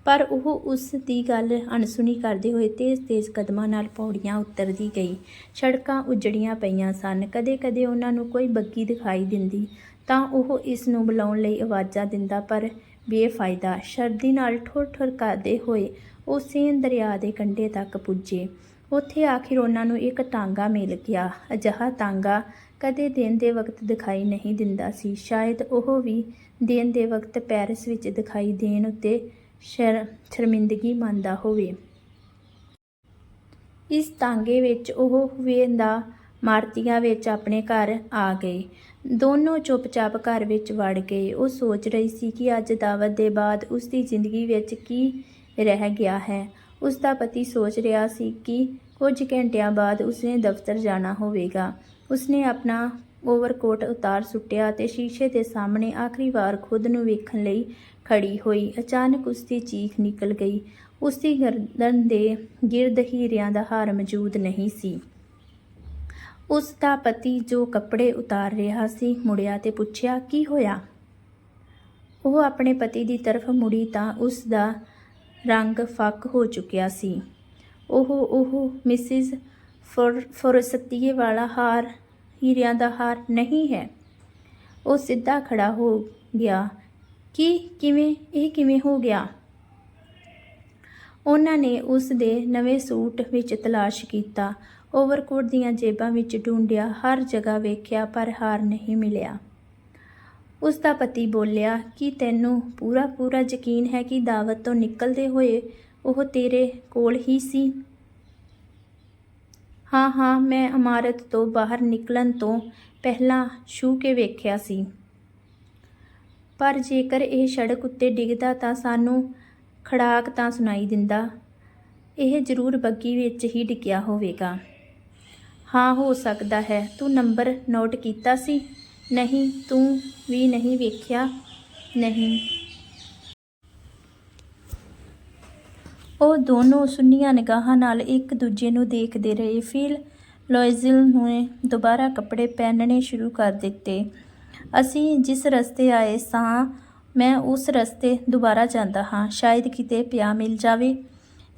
ਪਰ ਉਹ ਉਸ ਦੀ ਗੱਲ ਅਣਸੁਣੀ ਕਰਦੇ ਹੋਏ ਤੇਜ਼-ਤੇਜ਼ ਕਦਮਾਂ ਨਾਲ ਪੌੜੀਆਂ ਉਤਰਦੀ ਗਈ। ਸੜਕਾਂ ਉਜੜੀਆਂ ਪਈਆਂ ਸਨ। ਕਦੇ-ਕਦੇ ਉਹਨਾਂ ਨੂੰ ਕੋਈ ਬੱਗੀ ਦਿਖਾਈ ਦਿੰਦੀ ਤਾਂ ਉਹ ਇਸ ਨੂੰ ਬੁਲਾਉਣ ਲਈ ਆਵਾਜ਼ਾਂ ਦਿੰਦਾ, ਪਰ ਬੇਫਾਇਦਾ ਸਰਦੀ ਨਾਲ ਠੁਰ-ਠੁਰ ਕਰਦੇ ਹੋਏ ਉਹ ਸੇਨ ਦਰਿਆ ਦੇ ਕੰਢੇ ਤੱਕ ਪੁੱਜੇ। ਉੱਥੇ ਆਖਿਰ ਉਹਨਾਂ ਨੂੰ ਇੱਕ ਟਾਂਗਾ ਮਿਲ ਗਿਆ। ਅਜਿਹਾ ਟਾਂਗਾ ਕਦੇ ਦਿਨ ਦੇ ਵਕਤ ਦਿਖਾਈ ਨਹੀਂ ਦਿੰਦਾ ਸੀ। ਸ਼ਾਇਦ ਉਹ ਵੀ ਦਿਨ ਦੇ ਵਕਤ ਪੈਰਿਸ ਵਿੱਚ ਦਿਖਾਈ ਦੇਣ ਉੱਤੇ ਸ਼ਰਮਿੰਦਗੀ ਮੰਨਦਾ ਹੋਵੇ। ਇਸ ਤਾਂਗੇ ਵਿੱਚ ਉਹ ਵੇਂਦਾ ਮਾਰਤੀਆ ਵਿੱਚ ਆਪਣੇ ਘਰ ਆ ਗਏ। ਦੋਨੋਂ ਚੁੱਪਚਾਪ ਘਰ ਵਿੱਚ ਵੜ ਗਏ। ਉਹ ਸੋਚ ਰਹੀ ਸੀ ਕਿ ਅੱਜ ਦਾਵਤ ਦੇ ਬਾਅਦ ਉਸ ਦੀ ਜ਼ਿੰਦਗੀ ਵਿੱਚ ਕੀ ਰਹਿ ਗਿਆ ਹੈ। ਉਸ ਦਾ ਪਤੀ ਸੋਚ ਰਿਹਾ ਸੀ ਕਿ ਕੁਝ ਘੰਟਿਆਂ ਬਾਅਦ ਉਸਨੇ ਦਫ਼ਤਰ ਜਾਣਾ ਹੋਵੇਗਾ। ਉਸਨੇ ਆਪਣਾ ਓਵਰਕੋਟ ਉਤਾਰ ਸੁੱਟਿਆ ਤੇ ਸ਼ੀਸ਼ੇ ਦੇ ਸਾਹਮਣੇ ਆਖਰੀ ਵਾਰ ਖੁਦ ਨੂੰ ਵੇਖਣ ਲਈ ਖੜੀ ਹੋਈ। ਅਚਾਨਕ ਉਸ ਦੀ ਚੀਖ ਨਿਕਲ ਗਈ। ਉਸ ਦੀ ਗਰਦਨ ਦੇ ਗਿਰਦ ਹੀਰਿਆਂ ਦਾ ਹਾਰ ਮੌਜੂਦ ਨਹੀਂ ਸੀ। ਉਸ ਦਾ ਪਤੀ ਜੋ ਕੱਪੜੇ ਉਤਾਰ ਰਿਹਾ ਸੀ, ਮੁੜਿਆ ਤੇ ਪੁੱਛਿਆ, ਕੀ ਹੋਇਆ? ਉਹ ਆਪਣੇ ਪਤੀ ਦੀ ਤਰਫ ਮੁੜੀ ਤਾਂ ਉਸ ਦਾ ਰੰਗ ਫੱਕ ਹੋ ਚੁੱਕਿਆ ਸੀ। ਉਹ ਉਹ ਮਿਸਿਸ ਫੋਰ, ਫੋਰਸਤੀਏ ਵਾਲਾ ਹਾਰ, ਹੀਰਿਆਂ ਦਾ ਹਾਰ ਨਹੀਂ ਹੈ। ਉਹ ਸਿੱਧਾ ਖੜਾ ਹੋ ਗਿਆ। ਕੀ ਕਿਵੇਂ, ਇਹ ਕਿਵੇਂ ਹੋ ਗਿਆ? ਉਹਨਾਂ ਨੇ ਉਸ ਦੇ ਨਵੇਂ ਸੂਟ ਵਿੱਚ ਤਲਾਸ਼ ਕੀਤਾ। ਓਵਰਕੋਟ ਦੀਆਂ ਜੇਬਾਂ ਵਿੱਚ ਢੂੰਡਿਆ, ਹਰ ਜਗ੍ਹਾ ਵੇਖਿਆ, ਪਰ ਹਾਰ ਨਹੀਂ ਮਿਲਿਆ। ਉਸ ਦਾ ਪਤੀ ਬੋਲਿਆ, ਕਿ ਤੈਨੂੰ ਪੂਰਾ ਪੂਰਾ ਯਕੀਨ ਹੈ ਕਿ ਦਾਵਤ ਤੋਂ ਨਿਕਲਦੇ ਹੋਏ ਉਹ ਤੇਰੇ ਕੋਲ ਹੀ ਸੀ? ਹਾਂ ਹਾਂ, ਮੈਂ ਇਮਾਰਤ ਤੋਂ ਬਾਹਰ ਨਿਕਲਣ ਤੋਂ ਪਹਿਲਾਂ ਛੂ ਕੇ ਵੇਖਿਆ ਸੀ। ਪਰ ਜੇਕਰ ਇਹ ਸੜਕ ਉੱਤੇ ਡਿੱਗਦਾ ਤਾਂ ਸਾਨੂੰ ਖੜਾਕ ਤਾਂ ਸੁਣਾਈ ਦਿੰਦਾ। ਇਹ ਜ਼ਰੂਰ ਬੱਗੀ ਵਿੱਚ ਹੀ ਡਿੱਗਿਆ ਹੋਵੇਗਾ। ਹਾਂ, ਹੋ ਸਕਦਾ ਹੈ। ਤੂੰ ਨੰਬਰ ਨੋਟ ਕੀਤਾ ਸੀ? ਨਹੀਂ, ਤੂੰ ਵੀ ਨਹੀਂ ਵੇਖਿਆ? ਨਹੀਂ। ਉਹ ਦੋਨੋਂ ਸੁੰਨੀਆਂ ਨਿਗਾਹਾਂ ਨਾਲ ਇੱਕ ਦੂਜੇ ਨੂੰ ਦੇਖਦੇ ਰਹੇ। ਫੀਲ ਲੋਇਜ਼ਲ ਨੇ ਦੁਬਾਰਾ ਕੱਪੜੇ ਪਹਿਨਣੇ ਸ਼ੁਰੂ ਕਰ ਦਿੱਤੇ। ਅਸੀਂ ਜਿਸ ਰਸਤੇ ਆਏ ਸਾਂ, ਮੈਂ ਉਸ ਰਸਤੇ ਦੁਬਾਰਾ ਜਾਂਦਾ ਹਾਂ, ਸ਼ਾਇਦ ਕਿਤੇ ਪਿਆ ਮਿਲ ਜਾਵੇ।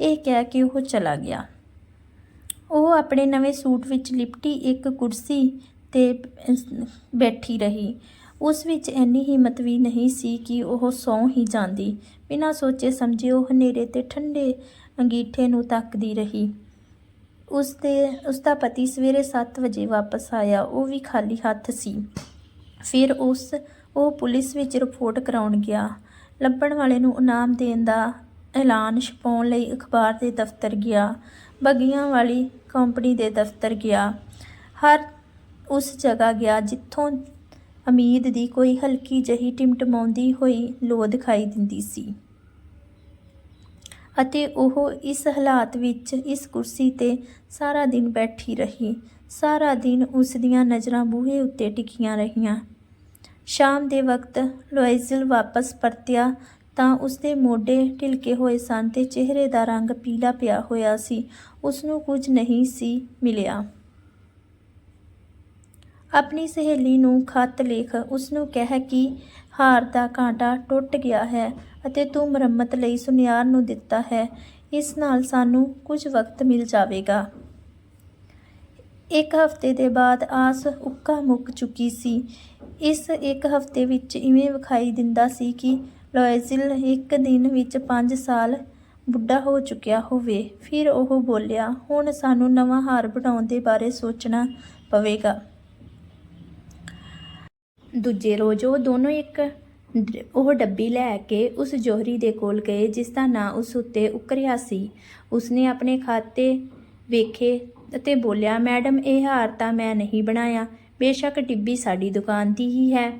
ਇਹ ਕਹਿ ਕੇ ਉਹ ਚਲਾ ਗਿਆ। ਉਹ ਆਪਣੇ ਨਵੇਂ ਸੂਟ ਵਿੱਚ ਲਿਪਟੀ ਇੱਕ ਕੁਰਸੀ ਤੇ ਬੈਠੀ ਰਹੀ। ਉਸ ਵਿੱਚ ਇੰਨੀ ਹਿੰਮਤ ਵੀ ਨਹੀਂ ਸੀ ਕਿ ਉਹ ਸੌਂ ਹੀ ਜਾਂਦੀ। ਬਿਨਾਂ ਸੋਚੇ ਸਮਝੇ ਉਹ ਹਨੇਰੇ ਤੇ ਠੰਡੇ ਅੰਗੀਠੇ ਨੂੰ ਤੱਕਦੀ ਰਹੀ। ਉਸ ਦੇ ਉਸ ਦਾ ਪਤੀ ਸਵੇਰੇ 7 ਵਜੇ ਵਾਪਸ ਆਇਆ। ਉਹ ਵੀ ਖਾਲੀ ਹੱਥ ਸੀ। ਫਿਰ ਉਸ, ਉਹ ਪੁਲਿਸ ਵਿੱਚ ਰਿਪੋਰਟ ਕਰਾਉਣ ਗਿਆ। ਲੱਭਣ ਵਾਲੇ ਨੂੰ ਇਨਾਮ ਦੇਣ ਦਾ ਐਲਾਨ ਛਪਾਉਣ ਲਈ ਅਖਬਾਰ ਦੇ ਦਫ਼ਤਰ ਗਿਆ। ਬੱਗੀਆਂ ਵਾਲੀ ਕੰਪਨੀ ਦੇ ਦਫ਼ਤਰ ਗਿਆ। ਹਰ ਉਸ ਜਗ੍ਹਾ ਗਿਆ ਜਿੱਥੋਂ ਉਮੀਦ ਦੀ ਕੋਈ ਹਲਕੀ ਜਹੀ ਟਿਮਟਮਾਉਂਦੀ ਹੋਈ ਲੋ ਦਿਖਾਈ ਦਿੰਦੀ ਸੀ। ਅਤੇ ਉਹ ਇਸ ਹਾਲਾਤ ਵਿੱਚ ਇਸ ਕੁਰਸੀ ਤੇ ਸਾਰਾ ਦਿਨ ਬੈਠੀ ਰਹੀ। ਸਾਰਾ ਦਿਨ ਉਸ ਦੀਆਂ ਨਜ਼ਰਾਂ ਬੂਹੇ ਉੱਤੇ ਟਿਕੀਆਂ ਰਹੀਆਂ। ਸ਼ਾਮ ਦੇ ਵਕਤ ਲੋਇਜ਼ਲ ਵਾਪਸ ਪਰਤਿਆ ਤਾਂ ਉਸਦੇ ਮੋਢੇ ਢਿਲਕੇ ਹੋਏ ਸਨ ਤੇ ਚਿਹਰੇ ਦਾ ਰੰਗ ਪੀਲਾ ਪਿਆ ਹੋਇਆ ਸੀ। ਉਸਨੂੰ ਕੁਝ ਨਹੀਂ ਸੀ ਮਿਲਿਆ। ਆਪਣੀ ਸਹੇਲੀ ਨੂੰ ਖਤ ਲਿਖ ਉਸਨੂੰ ਕਹਿ ਕਿ ਹਾਰ ਦਾ ਕਾਂਟਾ ਟੁੱਟ ਗਿਆ ਹੈ ਅਤੇ ਤੂੰ ਮੁਰੰਮਤ ਲਈ ਸੁਨਿਆਰ ਨੂੰ ਦਿੱਤਾ ਹੈ। ਇਸ ਨਾਲ ਸਾਨੂੰ ਕੁਝ ਵਕਤ ਮਿਲ ਜਾਵੇਗਾ। ਇੱਕ ਹਫ਼ਤੇ ਦੇ ਬਾਅਦ ਆਸ ਉੱਕਾ ਮੁੱਕ ਚੁੱਕੀ ਸੀ। ਇਸ ਇੱਕ ਹਫ਼ਤੇ ਵਿੱਚ ਇਵੇਂ ਵਿਖਾਈ ਦਿੰਦਾ ਸੀ ਕਿ ਲੋਇਜ਼ਲ ਇੱਕ ਦਿਨ ਵਿੱਚ 5 ਸਾਲ ਬੁੱਢਾ ਹੋ ਚੁੱਕਿਆ ਹੋਵੇ। ਫਿਰ ਉਹ ਬੋਲਿਆ, ਹੁਣ ਸਾਨੂੰ ਨਵਾਂ ਹਾਰ ਬਣਾਉਣ ਦੇ ਬਾਰੇ ਸੋਚਣਾ ਪਵੇਗਾ। ਦੂਜੇ ਰੋਜ਼ ਉਹ ਦੋਨੋਂ ਇੱਕ ਉਹ ਡੱਬੀ ਲੈ ਕੇ ਉਸ ਜੋਹਰੀ ਦੇ ਕੋਲ ਗਏ, ਜਿਸ ਦਾ ਨਾਂ ਉਸ ਉੱਤੇ ਉਕਰਿਆ ਸੀ। ਉਸਨੇ ਆਪਣੇ ਖਾਤੇ ਵੇਖੇ ਅਤੇ ਬੋਲਿਆ, ਮੈਡਮ, ਇਹ ਹਾਰ ਤਾਂ ਮੈਂ ਨਹੀਂ ਬਣਾਇਆ। ਬੇਸ਼ੱਕ ਟਿੱਬੀ ਸਾਡੀ ਦੁਕਾਨ ਦੀ ਹੀ ਹੈ।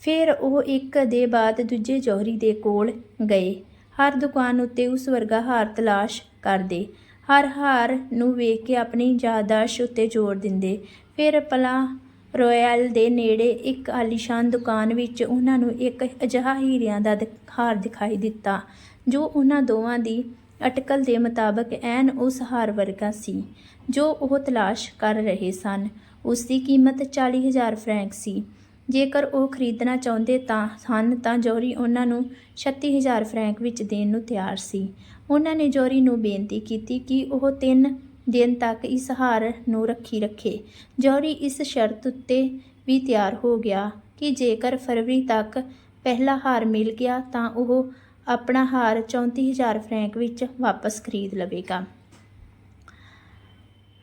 ਫਿਰ ਉਹ ਇੱਕ ਦੇ ਬਾਅਦ ਦੂਜੇ ਜੋਹਰੀ ਦੇ ਕੋਲ ਗਏ। ਹਰ ਦੁਕਾਨ ਉੱਤੇ ਉਸ ਵਰਗਾ ਹਾਰ ਤਲਾਸ਼ ਕਰਦੇ। ਹਰ ਹਾਰ ਨੂੰ ਵੇਖ ਕੇ ਆਪਣੀ ਯਾਦਾਸ਼ਤ ਉੱਤੇ ਜ਼ੋਰ ਦਿੰਦੇ। ਫਿਰ ਪਲਾ ਰੋਇਲ ਦੇ ਨੇੜੇ ਇੱਕ ਆਲੀਸ਼ਾਨ ਦੁਕਾਨ ਵਿੱਚ ਉਹਨਾਂ ਨੂੰ ਇੱਕ ਅਜਿਹਾ ਹੀਰਿਆਂ ਦਾ ਹਾਰ ਦਿਖਾਈ ਦਿੱਤਾ, ਜੋ ਉਹਨਾਂ ਦੋਵਾਂ ਦੀ ਅਟਕਲ ਦੇ ਮੁਤਾਬਕ ਐਨ ਉਸ ਹਾਰ ਵਰਗਾ ਸੀ, ਜੋ ਉਹ ਤਲਾਸ਼ ਕਰ ਰਹੇ ਸਨ। ਉਸ ਦੀ ਕੀਮਤ 40000 ਫਰੈਂਕ ਸੀ। ਜੇਕਰ ਉਹ ਖਰੀਦਣਾ ਚਾਹੁੰਦੇ ਤਾਂ ਹਨ ਤਾਂ ਜੋਰੀ ਉਹਨਾਂ ਨੂੰ 36000 ਫਰੈਂਕ ਵਿੱਚ ਦੇਣ ਨੂੰ ਤਿਆਰ ਸੀ। ਉਹਨਾਂ ਨੇ ਜੋਰੀ ਨੂੰ ਬੇਨਤੀ ਕੀਤੀ ਕਿ ਉਹ ਤਿੰਨ ਦਿਨ ਤੱਕ ਇਸ ਹਾਰ ਨੂੰ ਰੱਖੀ ਰੱਖੇ। ਜੋਰੀ ਇਸ ਸ਼ਰਤ ਉੱਤੇ ਵੀ ਤਿਆਰ ਹੋ ਗਿਆ ਕਿ ਜੇਕਰ ਫਰਵਰੀ ਤੱਕ ਪਹਿਲਾ ਹਾਰ ਮਿਲ ਗਿਆ ਤਾਂ ਉਹ ਆਪਣਾ ਹਾਰ 34000 ਫਰੈਂਕ ਵਿੱਚ ਵਾਪਸ ਖਰੀਦ ਲਵੇਗਾ।